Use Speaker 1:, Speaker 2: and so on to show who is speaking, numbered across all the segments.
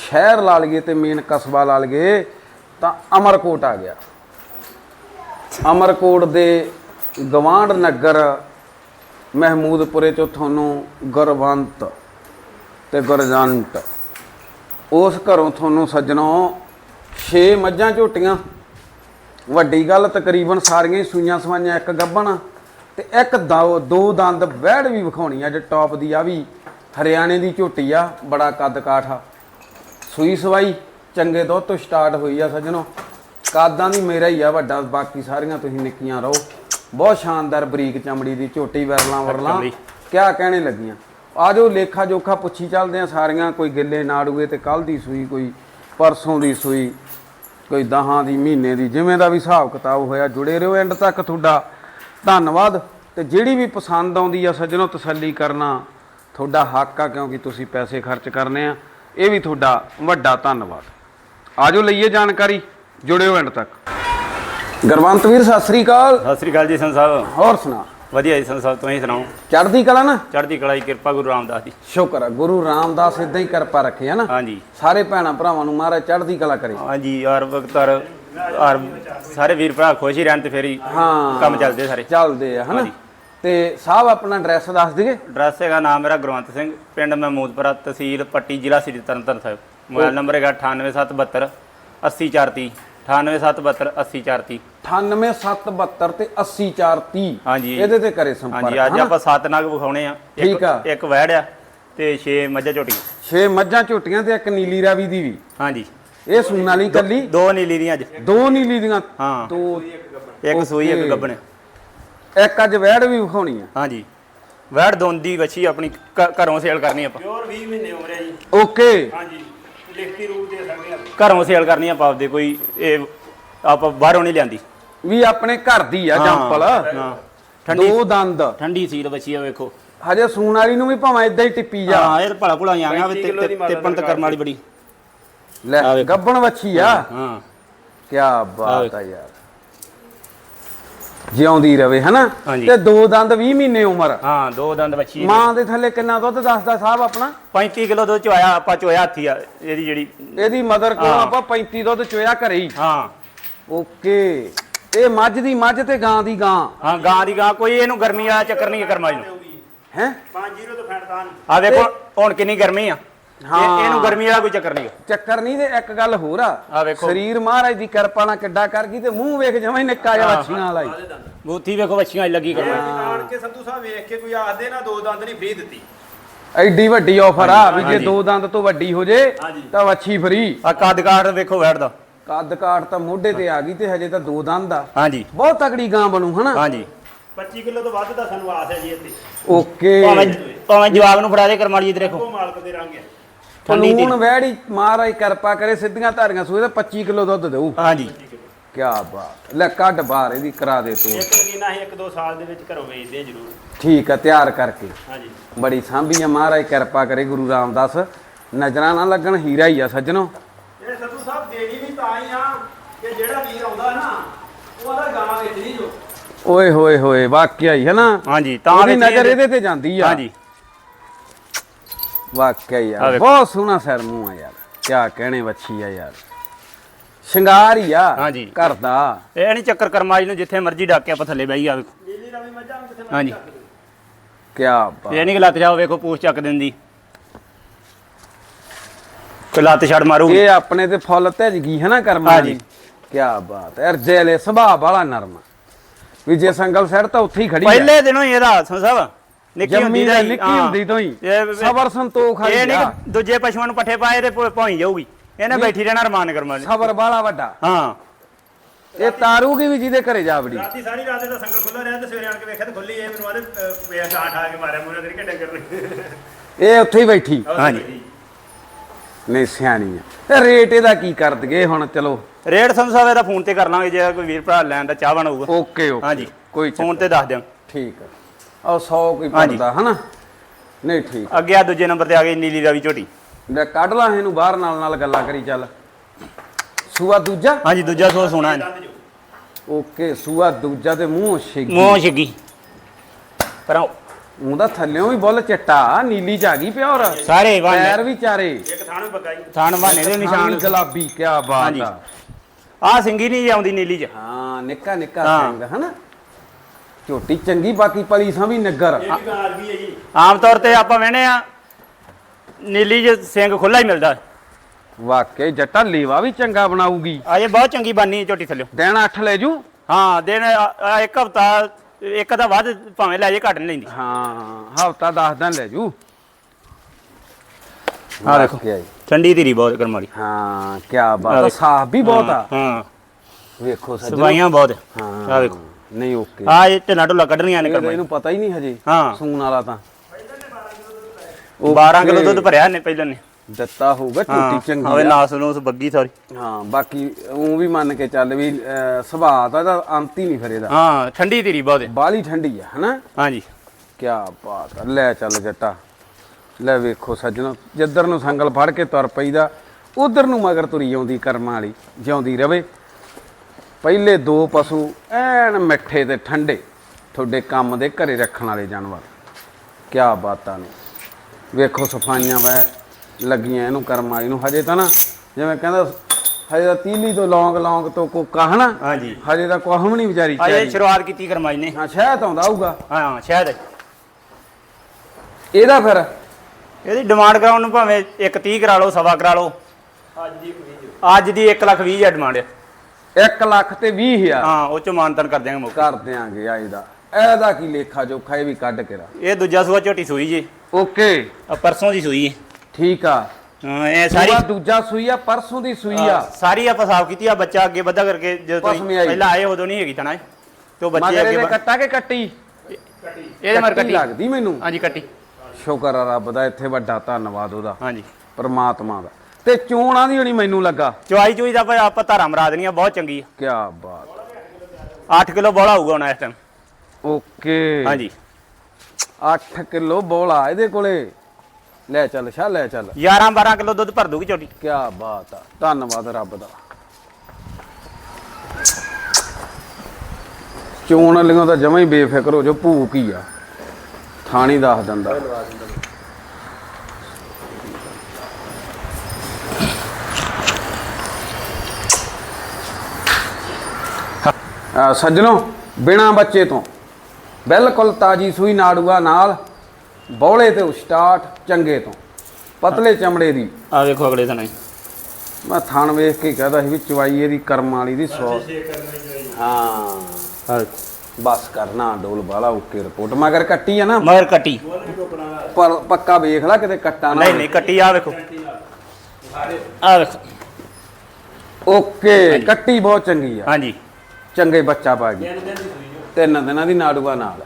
Speaker 1: ਸ਼ਹਿਰ ਲਾ ਲਈਏ ਤੇ ਮੇਨ ਕਸਬਾ ਲਾ ਲਈਏ ਤਾਂ ਅਮਰਕੋਟ ਆ ਗਿਆ। ਅਮਰਕੋਟ ਦੇ ਗਵਾਂਢ ਨਗਰ ਮਹਿਮੂਦਪੁਰੇ ਤੋਂ ਤੁਹਾਨੂੰ ਗੁਰਵੰਤ ਤੇ ਗੁਰਜੰਟ। ਉਸ ਘਰੋਂ ਤੁਹਾਨੂੰ ਸੱਜਣੋ 6 ਮੱਝਾਂ ਝੋਟੀਆਂ। ਵੱਡੀ ਗੱਲ, ਤਕਰੀਬਨ ਸਾਰੀਆਂ ਹੀ ਸੂਈਆਂ ਸਵਾਈਆਂ, ਇੱਕ ਗੱਭਣ ਤੇ ਇੱਕ ਦੋ ਦੋ ਦੰਦ, ਵਹਿੜ ਵੀ ਵਿਖਾਉਣੀ ਆ ਜੇ ਟੌਪ ਦੀ ਆ ਵੀ ਹਰਿਆਣੇ ਦੀ ਝੋਟੀ ਆ, ਬੜਾ ਕੱਦ ਕਾਠ ਆ। ਸੂਈ ਸਵਾਈ ਚੰਗੇ ਦੁੱਧ ਤੋਂ ਸਟਾਰਟ ਹੋਈ ਆ ਸੱਜਣੋ। ਕਾਦਾਂ ਦੀ ਮੇਰਾ ਹੀ ਆ ਵੱਡਾ ਬਾਕੀ ਸਾਰੀਆਂ ਤੁਸੀਂ ਨਿੱਕੀਆਂ ਰਹੋ। ਬਹੁਤ ਸ਼ਾਨਦਾਰ ਬਰੀਕ ਚਮੜੀ ਦੀ ਝੋਟੀ ਵਰਲਾਂ ਵਰਲਾਂ। ਕਿਆ ਕਹਿਣੇ ਲੱਗੀਆਂ। ਆਜੋ ਲੇਖਾ ਜੋਖਾ ਪੁੱਛੀ ਚੱਲਦੇ ਆ ਸਾਰੀਆਂ ਕੋਈ ਗਿੱਲੇ ਨਾੜੂਏ ਤੇ ਕੱਲ ਦੀ ਸੂਈ ਕੋਈ ਪਰਸੋਂ ਦੀ ਸੂਈ ਕੋਈ ਦਹਾਂ ਦੀ ਮਹੀਨੇ ਦੀ ਜਿਵੇਂ ਦਾ ਵੀ ਹਿਸਾਬ ਕਿਤਾਬ ਹੋਇਆ ਜੁੜੇ ਰਹੋ ਐਂਡ ਤੱਕ ਤੁਹਾਡਾ। ਧੰਨਵਾਦ। ਤੇ ਜਿਹੜੀ ਵੀ ਪਸੰਦ ਆਉਂਦੀ ਆ ਸੱਜਣੋ ਤਸੱਲੀ ਕਰਨਾ ਤੁਹਾਡਾ ਹੱਕ ਆ ਕਿਉਂਕਿ ਤੁਸੀਂ ਪੈਸੇ ਖਰਚ ਕਰਨੇ ਆ। ਇਹ ਵੀ ਤੁਹਾਡਾ ਵੱਡਾ ਧੰਨਵਾਦ। ਆਜੋ ਲਈਏ ਜਾਣਕਾਰੀ ਜੁੜਿਓ ਐਂਡ ਤੱਕ। ਗੁਰਵੰਤ ਵੀਰ ਸਤਿ ਸ੍ਰੀ ਅਕਾਲ।
Speaker 2: ਸਤਿ ਸ੍ਰੀ ਅਕਾਲ ਜੀ ਸੰਤ ਸਾਹਿਬ।
Speaker 1: ਹੋਰ ਸੁਣਾ।
Speaker 2: ਵਧੀਆ ਜੀ ਸੰਤ ਸਾਹਿਬ ਤੁਸੀਂ ਸੁਣਾਓ?
Speaker 1: ਚੜ੍ਹਦੀ ਕਲਾ ਨਾ?
Speaker 2: ਚੜ੍ਹਦੀ ਕਲਾ ਦੀ ਕਿਰਪਾ ਗੁਰੂ ਰਾਮਦਾਸ ਦੀ।
Speaker 1: ਸ਼ੁਕਰ ਆ ਗੁਰੂ ਰਾਮਦਾਸ ਇਦਾਂ ਹੀ ਕਿਰਪਾ ਰੱਖੇ ਹੈ ਨਾ।
Speaker 2: ਹਾਂਜੀ।
Speaker 1: ਸਾਰੇ ਭੈਣਾਂ ਭਰਾਵਾਂ ਨੂੰ ਮਹਾਰਾਜ ਚੜ੍ਹਦੀ ਕਲਾ ਕਰੇ।
Speaker 2: ਹਾਂਜੀ ਹਰ ਵਕਤ ਹਰ ਹਰ ਸਾਰੇ ਵੀਰ ਭਰਾ ਖੁਸ਼ ਹੀ ਰਹਿਣ ਤੇ ਫੇਰ ਹੀ
Speaker 1: ਹਾਂ।
Speaker 2: ਕੰਮ ਚੱਲਦੇ ਸਾਰੇ।
Speaker 1: ਚੱਲਦੇ ਆ ਹਨਾ? ਤੇ ਸਾਹਿਬ ਆਪਣਾ ਐਡਰੈਸ ਦੱਸ ਦਈਏ।
Speaker 2: ਐਡਰੈਸ ਹੈਗਾ ਨਾਮ ਮੇਰਾ ਗੁਰਵੰਤ ਸਿੰਘ ਪਿੰਡ ਮਹਿਮੂਦਪੁਰਾ ਤਹਿਸੀਲ ਪੱਟੀ ਜ਼ਿਲ੍ਹਾ ਸ੍ਰੀ ਤਰਨਤਾਰਨ ਸਾਹਿਬ। ਮੋਬਾਈਲ ਨੰਬਰ ਹੈਗਾ 98772 80430 98772 80430
Speaker 1: 98772 ਤੇ 80430
Speaker 2: ਹਾਂਜੀ।
Speaker 1: ਇਹਦੇ ਤੇ ਕਰੇ ਸੰਪਰਕ
Speaker 2: ਹਾਂਜੀ ਅੱਜ? ਆਪਾਂ ਸੱਤ ਨਗ ਵਿਖਾਉਣੇ ਆ। ਇੱਕ-
Speaker 1: ਠੀਕ ਆ।
Speaker 2: ਇੱਕ ਵਹਿੜ ਆ ਤੇ 6 ਮੱਝਾਂ ਝੋਟੀਆਂ।
Speaker 1: ਛੇ ਮੱਝਾਂ ਝੋਟੀਆਂ ਤੇ ਇੱਕ ਨੀਲੀ ਰਾਵੀ ਦੀ ਵੀ।
Speaker 2: ਹਾਂਜੀ।
Speaker 1: ਇਹ ਸੂਣ ਵਾਲੀ ਕੱਲੀ?
Speaker 2: ਦੋ ਨੀਲੀ ਦੀਆਂ ਅੱਜ।
Speaker 1: ਦੋ ਨੀਲੀ ਦੀਆਂ?
Speaker 2: ਹਾਂ।
Speaker 1: ਦੋ
Speaker 2: ਇੱਕ ਸੂਈ ਇੱਕ। ਗੱਬਣ।
Speaker 1: ਇੱਕ ਅੱਜ ਵਹਿੜ ਵੀ ਵਿਖਾਉਣੀ ਆ।
Speaker 2: ਹਾਂਜੀ। ਵੈੜ ਦੋਂਦੀ ਵੱਛੀ ਆਪਣੀ ਘ- ਘਰੋਂ ਸੇਲ ਕਰਨੀ ਆਪਾਂ। ਪਿਓਰ 20 ਮਹੀਨੇ ਉਮਰ ਹੈ ਜੀ।
Speaker 1: ਓਕੇ।
Speaker 2: ਹਾਂਜੀ। ਲਿਖਤੀ ਰੂਪ ਦੇ ਸਕਦੇ ਆਪਾਂ। ਘਰੋਂ ਸੇਲ ਕਰਨੀ ਆਪਾਂ ਆਪਦੇ ਕੋਈ ਇਹ ਆਪਾਂ ਬਾਹਰੋਂ ਨਹੀਂ ਲਿਆਂਦੀ।
Speaker 1: ਵੀ ਆਪਣੇ ਘਰ ਦੀ ਆ ਜੰਪਲ
Speaker 2: ਹਾਂ। ਠੰਡੀ
Speaker 1: ਦੋ ਦੰਦ।
Speaker 2: ਠੰਡੀ ਸੀਲ ਵੱਛੀ ਆ ਵੇਖੋ।
Speaker 1: ਹਜੇ ਸੂਣ ਵਾਲੀ ਨੂੰ ਵੀ ਭਾਵੇਂ ਇਦਾਂ ਹੀ ਟਿੱਪੀ ਜਾ।
Speaker 2: ਹਾਂ ਇਹ ਭਲਾ ਭੁਲਾ ਆਂਗਾ ਵੀ ਤੇ- ਤੇ- ਟਿੱਪਣ ਤੇ ਕਰਨ ਵਾਲੀ ਬੜੀ।
Speaker 1: ਲੈ
Speaker 2: ਆ ਵੇਖੋ।
Speaker 1: ਗੱਬਣ ਵੱਛੀ ਆ।
Speaker 2: ਹਾਂ।
Speaker 1: ਕੀ ਬਾਤ ਆ ਯਾਰ। ਜਿਉਂਦੀ ਰਵੇ ਹਨਾ?
Speaker 2: ਹਾਂਜੀ।
Speaker 1: ਤੇ ਦੋ ਦੰਦ 20 ਮਹੀਨੇ ਉਮਰ।
Speaker 2: ਹਾਂ ਦੋ ਦੰਦ ਵੱਛੀ
Speaker 1: ਮਾਂ ਦੇ ਥੱਲੇ ਕਿੰਨਾ ਦੁੱਧ ਦੱਸਦਾ ਸਾਹਿਬ ਆਪਣਾ?
Speaker 2: 35 ਕਿਲੋ ਦੁੱਧ ਚੋਇਆ ਆਪਾਂ ਚੋਇਆ ਹੱਥੀ ਆ ਇਹਦੀ ਜਿਹੜੀ
Speaker 1: ਇਹਦੀ ਮਦਰ ਕੋਲ
Speaker 2: ਹਾਂ।
Speaker 1: ਆਪਾਂ 35 ਦੁੱਧ ਚੋਇਆ ਘਰੇ ਹੀ।
Speaker 2: ਹਾਂ।
Speaker 1: ਓਕੇ। ਇਹ ਮੱਝ ਦੀ ਮੱਝ ਤੇ ਗਾਂ ਦੀ ਗਾਂ।
Speaker 2: ਹਾਂ ਗਾਂ ਦੀ ਗਾਂ ਕੋਈ ਇਹਨੂੰ ਗਰਮੀ ਆ ਚੱਕਰ ਨਹੀਂ ਕਰਮਾ ਨੂੰ।
Speaker 1: ਹੈ?
Speaker 2: 50 ਤੋਂ ਫੈਟ ਤਾਂ ਆ ਦੇਖੋ ਹੁਣ ਕਿੰਨੀ ਗਰਮੀ ਆ। ਇਹ- ਇਹਨੂੰ ਗਰਮੀ ਵਾਲਾ ਕੋਈ ਚੱਕਰ ਨਹੀਂ
Speaker 1: ਚੱਕਰ ਨਹੀਂ ਤੇ ਇੱਕ ਗੱਲ ਹੋਰ ਆ।
Speaker 2: ਆ ਵੇਖੋ।
Speaker 1: ਸਰੀਰ ਮਹਾਰਾਜ ਦੀ ਕਿਰਪਾ ਨਾਲ ਕਿੱਡਾ ਕਰ ਗਈ ਤੇ ਮੂੰਹ ਵੇਖ ਜਮਾਂ ਹੀ ਨਿੱਕਾ ਜਿਹਾ ਵੱਛੀਆਂ ਵਾਲਾ ਹੀ।
Speaker 2: ਬੂਥੀ ਵੇਖੋ ਵੱਛੀਆਂ ਹੀ ਲੱਗੀ
Speaker 3: ਆਣ ਕੇ ਸੰਧੂ ਸਾਹਿਬ ਵੇਖ ਕੇ ਕੋਈ ਆਖਦੇ ਨਾ ਦੋ ਦੰਦ ਨਹੀਂ ਫ੍ਰੀ ਦਿੱਤੀ।
Speaker 1: ਐਡੀ ਵੱਡੀ ਆਫਰ ਆ ਵੀ ਜੇ
Speaker 2: ਹਾਂਜੀ।
Speaker 1: ਦੋ ਦੰਦ ਤੋਂ ਵੱਡੀ ਹੋ ਜੇ ਤਾਂ ਵੱਛੀ ਫਰੀ
Speaker 2: ਆ ਕੱਦਕਾਰ ਵੇਖੋ ਵੈੜ ਦਾ।
Speaker 1: ਕੱਦ ਕਾਠ ਤਾਂ ਮੋਢੇ ਤੇ ਆ ਗਈ ਤੇ ਹਜੇ ਤਾਂ ਦੋ ਦੰਦ ਆ।
Speaker 2: ਹਾਂਜੀ।
Speaker 1: ਬਹੁਤ ਤਕੜੀ ਗਾਂ ਬਣੂ ਹਨਾ?
Speaker 2: ਹਾਂਜੀ।
Speaker 3: 25 ਕਿਲੋ ਤੋਂ ਵੱਧ ਦਾ ਸਾਨੂੰ ਆਸ ਹੈ ਜੀ ਇੱਥੇ।
Speaker 1: ਓਕੇ।
Speaker 2: ਭਾਵੇਂ ਭਾਵੇਂ ਜਵਾਬ ਨੂੰ ਫੜਾ ਦੇ ਕਰਮਾਲੀ ਜੀ ਦੇਖੋ।
Speaker 3: ਉਹ ਮਾਲਕ ਦੇ ਰੰਗ ਹੈ
Speaker 2: ਠੰਡੀ
Speaker 1: ਕਾਨੂੰਨ ਵਹਿੜੀ ਮਹਾਰਾਜ ਕਿਰਪਾ ਕਰੇ ਸਿੱਧੀਆਂ ਧਾਰੀਆਂ ਸੂਏ ਤਾਂ 25 ਕਿਲੋ ਦੁੱਧ ਦੇਊ।
Speaker 2: ਹਾਂਜੀ।
Speaker 1: ਕੀ ਬਾਤ। ਲੈ ਕੱਢ ਬਾਹਰ ਇਹਦੀ ਕਰਾ ਦੇ ਤੂੰ।
Speaker 3: ਇੱਕ ਲਗੀਨਾ ਹੀ ਇੱਕ ਦੋ ਸਾਲ ਦੇ ਵਿੱਚ ਘਰੋਂ ਵੇਚਦੇ ਆ ਜ਼ਰੂਰ।
Speaker 1: ਠੀਕ ਆ ਤਿਆਰ ਕਰਕੇ।
Speaker 3: ਹਾਂਜੀ।
Speaker 1: ਬੜੀ ਸਾਂਭੀ ਆ ਮਹਾਰਾਜ ਕਿਰਪਾ ਕਰੇ ਗੁਰੂ ਰਾਮਦਾਸ। ਨਜ਼ਰਾਂ ਨਾ ਲੱਗਣ ਹੀਰਾ ਹੀ ਆ ਸੱਜਣੋ।
Speaker 3: ਇਹ ਸੰਧੂ ਸਾਹਿਬ ਦੇਣੀ ਵੀ ਤਾਂ ਹੀ ਆ ਕਿ ਜਿਹੜਾ ਵੀਰ ਆਉਂਦਾ ਨਾ ਉਹਦਾ ਗਾਂ ਵੇਚਣੀ ਜੋ।
Speaker 1: ਓਏ ਹੋਏ ਹੋਏ ਵਾਕਿਆ ਹੀ ਹੈ ਨਾ
Speaker 2: ਹਾਂਜੀ ਤਾਂ
Speaker 1: ਉਹਦੀ
Speaker 2: ਵਿੱਚ
Speaker 1: ਨਜ਼ਰ ਇਹਦੇ ਤੇ ਜਾਂਦੀ ਆ।
Speaker 2: ਹਾਂਜੀ।
Speaker 1: ਵਾਕਿਆ
Speaker 2: ਵੇਖੋ।
Speaker 1: ਬਹੁਤ ਸੋਹਣਾ ਸਿਰ ਮੂੰਹ ਆ ਯਾਰ। ਕਿਆ ਕਹਿਣੇ ਵੱਛੀ ਆ ਯਾਰ। ਸ਼ਿੰਗਾਰ ਹੀ ਆ
Speaker 2: ਹਾਂਜੀ।
Speaker 1: ਘਰ ਦਾ।
Speaker 2: ਇਹ ਨਹੀਂ ਚੱਕਰ ਕਰਮਾਲੀ ਨੂੰ ਜਿੱਥੇ ਮਰਜ਼ੀ ਡੱਕ ਆਪਾਂ ਥੱਲੇ ਬਹਿ ਜਾ
Speaker 3: ਕਿੱਥੇ
Speaker 2: ਹਾਂਜੀ।
Speaker 1: ਕਿਆ ਬਾਤ।
Speaker 2: ਇਹ ਨਹੀਂ ਕਿ ਲੱਤ ਜਾਓ ਵੇਖੋ ਪੂਛ ਚੱਕ ਦਿੰਦੀ। ਕੋਈ ਲੱਤ ਛੜ ਮਾਰੂਗੀ।
Speaker 1: ਇਹ ਆਪਣੇ ਤੇ ਫੁੱਲ ਭਿੱਜ ਗਈ ਹੈ ਨਾ ਕਰਮਾਂ
Speaker 2: ਹਾਂਜੀ।
Speaker 1: ਦੀ। ਕਿਆ ਬਾਤ। ਹੈ ਰਜੇਲੇ ਸੁਭਾਅ ਵਾਲਾ ਨਰਮ ਵੀ ਜੇ ਸੰਗਲ ਸਿਰ ਤਾਂ ਉੱਥੇ ਹੀ ਖੜੀ ਆ।
Speaker 2: ਪਹਿਲੇ ਦਿਨੋਂ ਹੀ ਇਹਦਾ ਸਭ ਨਿੱਕੀ ਹੁੰਦੀ
Speaker 1: ਦਾ
Speaker 2: ਦਾ
Speaker 1: ਨਿੱਕੀ ਹੁੰਦੀ ਤੋਂ ਹੀ। ਸਬਰ ਸੰਤੋਖ ਵਾਲੀ
Speaker 2: ਇਹ ਨਹੀਂ
Speaker 1: ਆ।
Speaker 2: ਕਿ ਦੂਜੇ ਪਸ਼ੂਆਂ ਨੂੰ ਪੱਠੇ ਪਾਏ ਤੇ ਪਹੁੰਚ ਜਾਊਗੀ। ਇਹਨੇ ਬੈਠੀ ਰਹਿਣਾ ਰਮਾਨ ਕਰਮਾਲੀ
Speaker 1: ਸਬਰ ਵਾਲਾ ਵੱਡਾ।
Speaker 2: ਹਾਂ।
Speaker 1: ਇਹ ਤਾਰੂਗੀ ਵੀ ਜਿਹਦੇ ਘਰੇ ਜਾ ਵੜੀ
Speaker 3: ਰਾਤੀ ਸਾਰੀ ਰਾਤ ਦਾ ਸੰਗਲ ਖੁੱਲਾ ਰਿਹਾ ਤੇ ਸਵੇਰੇ ਆਣ ਕੇ ਵੇਖਿਆ ਤੇ ਖੁੱਲੀ ਇਹ ਮੈਨੂੰ ਆਦੇ ਵੇਖ ਆਠ ਆ ਕੇ ਮਾਰਿਆ ਮੂਰੇ ਤੇਰੀ ਕਿ ਡੰਗਰ ਨੇ
Speaker 1: ਇਹ ਉੱਥੇ ਹੀ ਬੈਠੀ।
Speaker 2: ਹਾਂਜੀ।
Speaker 1: ਨਹੀਂ ਸਿਆਣੀ ਆ। ਤੇ ਰੇਟ ਇਹਦਾ ਕੀ ਕਰ ਦਈਏ ਹੁਣ ਚਲੋ।
Speaker 2: ਰੇਟ ਸਾਹਿਬ ਇਹਦਾ ਫੋਨ ਤੇ ਕਰ ਲਾਂਗੇ ਜੇ ਕੋਈ ਵੀਰ ਭਰਾ ਲੈਣ ਦਾ ਚਾਹਵਾਨ ਹੋਊਗਾ।
Speaker 1: Okay okay.
Speaker 2: ਹਾਂਜੀ।
Speaker 1: ਕੋਈ
Speaker 2: ਫੋਨ ਤੇ ਦੱਸ ਦਿਆਂ।
Speaker 1: ਠੀਕ ਆ। ਉਹ 100 ਕੋਈ
Speaker 2: ਹਾਂਜੀ।
Speaker 1: ਪੜਦਾ ਹਨਾ? ਨਹੀਂ ਠੀਕ।
Speaker 2: ਅੱਗੇ ਆ ਦੂਜੇ ਨੰਬਰ ਤੇ ਆ ਗਈ ਨੀਲੀ ਰਾਵੀ ਝੋਟੀ।
Speaker 1: ਲੈ ਕੱਢ ਲਾ ਇਹਨੂੰ ਬਾਹਰ ਨਾਲ ਨਾਲ ਗੱਲਾਂ ਕਰੀ ਚੱਲ। ਸੂਆ ਦੂਜਾ?
Speaker 2: ਹਾਂਜੀ ਦੂਜਾ ਸੋ ਸੋਣਾ ਹੈ।
Speaker 1: ਓਕੇ ਸੂਆ ਦੂਜਾ ਤੇ ਮੂੰਹ ਛਿੱਗੀ।
Speaker 2: ਮੂੰਹ ਛਿੱਗੀ। ਪਰ
Speaker 1: ਉਹਦਾ ਥੱਲਿਓਂ ਵੀ ਬੁੱਲ ਚਿੱਟਾ ਨੀਲੀ ਚ ਆ ਗਈ ਪਿਓਰ।
Speaker 2: ਸਾਰੇ
Speaker 1: ਪੈਰ
Speaker 2: ਬਾਨੇ
Speaker 1: ਵੀ ਚਾਰੇ।
Speaker 3: ਇੱਕ ਥਾਣ ਬੱਗਾ ਜੀ
Speaker 2: ਥਾਣ ਬਾਨੇ ਦੇ ਨਿਸ਼ਾਨ
Speaker 1: ਨਿਸ਼ਾਨ ਗੁਲਾਬੀ ਕੀ ਬਾਤ
Speaker 2: ਹਾਂਜੀ।
Speaker 1: ਆ।
Speaker 2: ਆ ਸਿੰਗੀ ਨਹੀਂ ਆਉਂਦੀ ਨੀਲੀ ਚ।
Speaker 1: ਹਾਂ ਨਿੱਕਾ ਨਿੱਕਾ
Speaker 2: ਹਾਂ।
Speaker 1: ਸਿੰਘ ਹਨਾ? ਝੋਟੀ ਚੰਗੀ ਬਾਕੀ ਪਲੀਸਾਂ ਵੀ ਨਗਰ।
Speaker 3: ਇਹ ਵੀ ਹੈ ਜੀ।
Speaker 2: ਆਮ ਤੌਰ ਤੇ ਆਪਾਂ ਵੇਨੇ ਆ ਨੀਲੀ ਚ ਸਿੰਘ ਖੁੱਲਾ ਹੀ ਮਿਲਦਾ।
Speaker 1: ਵਾਕਈ ਜੱਟਾ ਲੀਵਾ ਵੀ ਚੰਗਾ ਬਣਾਊਗੀ।
Speaker 2: ਆ ਇਹ ਬਹੁਤ ਚੰਗੀ ਬਾਨੀ ਝੋਟੀ ਥੱਲੇ
Speaker 1: ਦਿਨ 8 ਲੈ ਜੂ।
Speaker 2: ਹਾਂ ਦਿਨ ਆ- ਆ ਇੱਕ ਹਫਤਾ ਇੱਕ ਦਾ ਵੱਧ ਭਾਵੇਂ ਲੈ ਜੇ ਘੱਟ ਨਹੀਂ ਲੈਂਦੀ।
Speaker 1: ਹਾਂ ਹਫਤਾ 10 ਦਿਨ ਲੈ ਜੂ।
Speaker 2: ਆਹ ਦੇਖੋ।
Speaker 1: ਵਾਕਈ।
Speaker 2: ਠੰਡੀ ਧੀਰੀ ਬਹੁਤ ਵਾਲੀ।
Speaker 1: ਹਾਂ ਕੀ ਬਾਤ ਆ। ਸਾਫ਼ ਵੀ ਬਹੁਤ ਆ।
Speaker 2: ਹਾਂ
Speaker 1: ਵੇਖੋ ਸੱਜਣੋ।
Speaker 2: ਸਵਾਈਆਂ ਬਹੁਤ
Speaker 1: ਹਾਂ।
Speaker 2: ਆ ਵੇਖੋ
Speaker 1: ਨਹੀਂ ਓਕੇ।
Speaker 2: ਆ ਇਹ ਢਿੱਲਾ ਢੁੱਲਾ ਕੱਢਣੀਆਂ ਨੇ
Speaker 1: ਤਾਂ
Speaker 2: ਕਰਮਾਂ
Speaker 1: ਇਹਨੂੰ ਪਤਾ ਹੀ ਨਹੀਂ ਹਜੇ
Speaker 2: ਹਾਂ।
Speaker 1: ਸੂਣ ਵਾਲਾ ਤਾਂ।
Speaker 2: 12 ਕਿਲੋ ਦੁੱਧ ਭਰਿਆ ਨੇ ਪਹਿਲਾਂ ਨੇ।
Speaker 1: ਦਿੱਤਾ ਹੋਊਗਾ
Speaker 2: ਹਾਂ
Speaker 1: ਚੰਗੀ ਆ।
Speaker 2: ਨਾਸ ਨੂੰ ਬੱਗੀ ਸਾਰੀ।
Speaker 1: ਹਾਂ ਬਾਕੀ ਉਹ ਵੀ ਮੰਨ ਕੇ ਚੱਲ ਵੀ ਸੁਭਾਅ ਦਾ ਇਹਦਾ ਅੰਤ ਹੀ ਨਹੀਂ ਫਿਰ ਇਹਦਾ।
Speaker 2: ਹਾਂ ਠੰਡੀ ਧੀਰੀ ਬਹੁਤ ਹੈ
Speaker 1: ਬਾਲੀ ਠੰਡੀ ਆ ਹਨਾ?
Speaker 2: ਹਾਂਜੀ।
Speaker 1: ਕੀ ਬਾਤ ਆ। ਲੈ ਚੱਲ ਜੱਟਾ। ਲੈ ਵੇਖੋ ਸੱਜਣੋ ਜਿੱਧਰ ਨੂੰ ਸੰਗਲ ਫੜ ਕੇ ਤੁਰ ਪਈਦਾ ਉਧਰ ਨੂੰ ਮਗਰ ਤੁਰੀ ਆਉਂਦੀ ਕਰਮਾਂ ਵਾਲੀ ਜਿਉਂਦੀ ਰਵੇ। ਪਹਿਲੇ ਦੋ ਪਸ਼ੂ ਐਨ ਮਿੱਠੇ ਤੇ ਠੰਡੇ ਤੁਹਾਡੇ ਕੰਮ ਦੇ ਘਰੇ ਰੱਖਣ ਵਾਲੇ ਜਾਨਵਰ। ਕੀ ਬਾਤਾਂ ਨੇ। ਵੇਖੋ ਸਫਾਈਆਂ ਵੈ ਲੱਗੀਆਂ ਇਹਨੂੰ ਕਰਮਾਂ ਵਾਲੀ ਨੂੰ ਹਜੇ ਤਾਂ ਨਾ ਜਿਵੇਂ ਕਹਿੰਦਾ ਹਜੇ ਤਾਂ ਤੀਲੀ ਤੋਂ ਲੌਂਗ ਲੌਂਗ ਤੋਂ ਕੋਕਾ ਹਨਾ
Speaker 2: ਹਾਂਜੀ।
Speaker 1: ਹਜੇ ਤਾਂ ਵੀ ਨਹੀਂ ਵਿਚਾਰੀ
Speaker 2: ਇਹ
Speaker 1: ਚਾਹੀ
Speaker 2: ਸ਼ੁਰੂਆਤ ਕੀਤੀ ਕਰਮਾਈ ਨੇ।
Speaker 1: ਹਾਂ ਸ਼ਾਇਦ ਆਉਂਦਾ ਹੋਊਗਾ।
Speaker 2: ਹਾਂ ਸ਼ਾਇਦ
Speaker 1: ਇਹਦਾ ਫਿਰ?
Speaker 2: ਇਹਦੀ ਡਿਮਾਂਡ ਕਰਾਉਣ ਨੂੰ ਭਾਵੇਂ ਇੱਕ 30 ਕਰਾ ਲਓ ਸਵਾ ਕਰਾ ਲਓ।
Speaker 3: ਅੱਜ ਦੀ ਕੁੜੀ
Speaker 2: ਅੱਜ ਦੀ 1 ਲੱਖ 20 ਹਜ਼ਾਰ ਡਿਮਾਂਡ ਹੈ
Speaker 1: 1 ਲੱਖ ਤੇ 20 ਹਜ਼ਾਰ।
Speaker 2: ਹਾਂ ਉਹ ਚ ਮਾਨਤਨ ਕਰ ਦਿਆਂਗੇ ਮੌਕਾ
Speaker 1: ਕਰ ਦਿਆਂਗੇ ਆਈ ਦਾ। ਇਹਦਾ ਕੀ ਲੇਖਾ ਜੋਖਾ ਇਹ ਵੀ ਕੱਢ ਕੇ ਰਾ
Speaker 2: ਇਹ ਦੂਜਾ ਸੂਆ ਝੋਟੀ ਸੂਈ ਜੀ।
Speaker 1: ਓਕੇ।
Speaker 2: ਆ ਪਰਸੋਂ ਦੀ ਸੂਈ। ਹੈ
Speaker 1: ਠੀਕ ਆ।
Speaker 2: ਹਾਂ ਇਹ ਸਾਰੀ
Speaker 1: ਦੂਜਾ ਸੂਈ ਆ ਪਰਸੋਂ ਦੀ ਸੂਈ ਆ।
Speaker 2: ਸਾਰੀ ਆਪਾਂ ਸਾਫ਼ ਕੀਤੀ ਆ ਬੱਚਾ ਅੱਗੇ ਵੱਧਾ ਕਰਕੇ ਜਦੋਂ ਤੁਸੀਂ
Speaker 1: ਪਸਮੀ ਆਈ।
Speaker 2: ਪਹਿਲਾਂ ਆਏ ਉਦੋਂ ਨਹੀਂ ਹੈਗੀ ਥਣਾ ਤੇ ਉਹ ਬੱਚੇ
Speaker 1: ਮਗਰ
Speaker 2: ਅੱਗੇ ਵਧ-
Speaker 1: ਕੱਟਾ ਕੇ ਕੱਟੀ?
Speaker 2: ਇਹਦੇ ਮਰ ਕੱਟੀ।
Speaker 1: ਲੱਗਦੀ ਮੈਨੂੰ।
Speaker 2: ਹਾਂਜੀ ਕੱਟੀ।
Speaker 1: ਸ਼ੁਕਰ ਆ ਰੱਬ ਦਾ ਇੱਥੇ ਵੱਡਾ ਧੰਨਵਾਦ ਉਹਦਾ।
Speaker 2: ਹਾਂਜੀ।
Speaker 1: ਪਰਮਾਤਮਾ ਦਾ। ਤੇ ਚੋਣਾਂ ਦੀ ਹੋਣੀ ਮੈਨੂੰ ਲੱਗਾ।
Speaker 2: ਚਵਾਈ ਚੂਈ ਦਾ ਭਾਈ ਆਪਾਂ ਧਾਰਾ ਮਰਾ ਦੇਣੀਆਂ ਬਹੁਤ ਚੰਗੀ
Speaker 1: ਕੀ ਬਾਤ।
Speaker 2: ਆ 8 ਕਿਲੋ ਬੋਲਾ ਹੋਊਗਾ ਹੁਣ ਇਸ ਟਾਈਮ
Speaker 1: ਓਕੇ।
Speaker 2: ਹਾਂਜੀ।
Speaker 1: 8 ਕਿਲੋ ਬੋਲਾ ਇਹਦੇ ਕੋਲੇ। ਲੈ ਚੱਲ ਸ਼ਾ ਲੈ ਚੱਲ।
Speaker 2: 11 12 ਕਿਲੋ ਦੁੱਧ ਭਰ ਦੂਗੀ ਝੋਟੀ
Speaker 1: ਕੀ ਬਾਤ ਆ। ਧੰਨਵਾਦ ਰੱਬ ਦਾ। ਚੋਣ ਲਿਓ ਤਾਂ ਜਮਾਂ ਹੀ ਬੇਫਿਕਰ ਹੋ ਜੋ ਭੂਕ ਹੀ ਆ। ਥਾਣੀ ਦੱਸ ਦਿੰਦਾ। ਸੱਜਣੋ ਬਿਨਾ ਬੱਚੇ ਤੋਂ। ਬਿਲਕੁਲ ਤਾਜੀ ਸੂਈ ਨਾੜੂਆ ਨਾਲ ਬੌਲੇ ਤੇ ਸਟਾਰਟ ਚੰਗੇ ਤੋਂ। ਪਤਲੇ ਚਮੜੇ ਦੀ।
Speaker 2: ਆ ਵੇਖੋ ਅਗਲੇ ਦਿਨ
Speaker 1: ਮੈਂ ਥਣ ਵੇਖ ਕੇ ਕਹਦਾ ਸੀ ਵੀ ਚਵਾਈ ਇਹਦੀ ਕਰਮ ਵਾਲੀ ਦੀ ਸੌ। ਹਾਂ। ਬਸ ਕਰਨਾ ਡੋਲ ਬਾਲਾ ਓਕੇ ਰਿਪੋਰਟ। ਮਗਰ ਕੱਟੀ ਆ ਨਾ।
Speaker 2: ਮਗਰ ਕੱਟੀ।
Speaker 1: ਪਰ ਪੱਕਾ ਵੇਖ ਲੈ ਕਿਤੇ ਕੱਟਾ ਨਾ
Speaker 2: ਨਹੀਂ ਨਹੀਂ ਕੱਟੀ ਆ ਵੇਖੋ। ਆ ਵੇਖੋ।
Speaker 1: ਓਕੇ ਕੱਟੀ ਬਹੁਤ ਚੰਗੀ ਆ।
Speaker 2: ਹਾਂਜੀ।
Speaker 1: ਚੰਗੇ ਬੱਚਾ ਪਾ ਗਈ ਤਿੰਨ ਦਿਨਾਂ ਦੀ ਨਾੜੂਆ ਨਾਲ।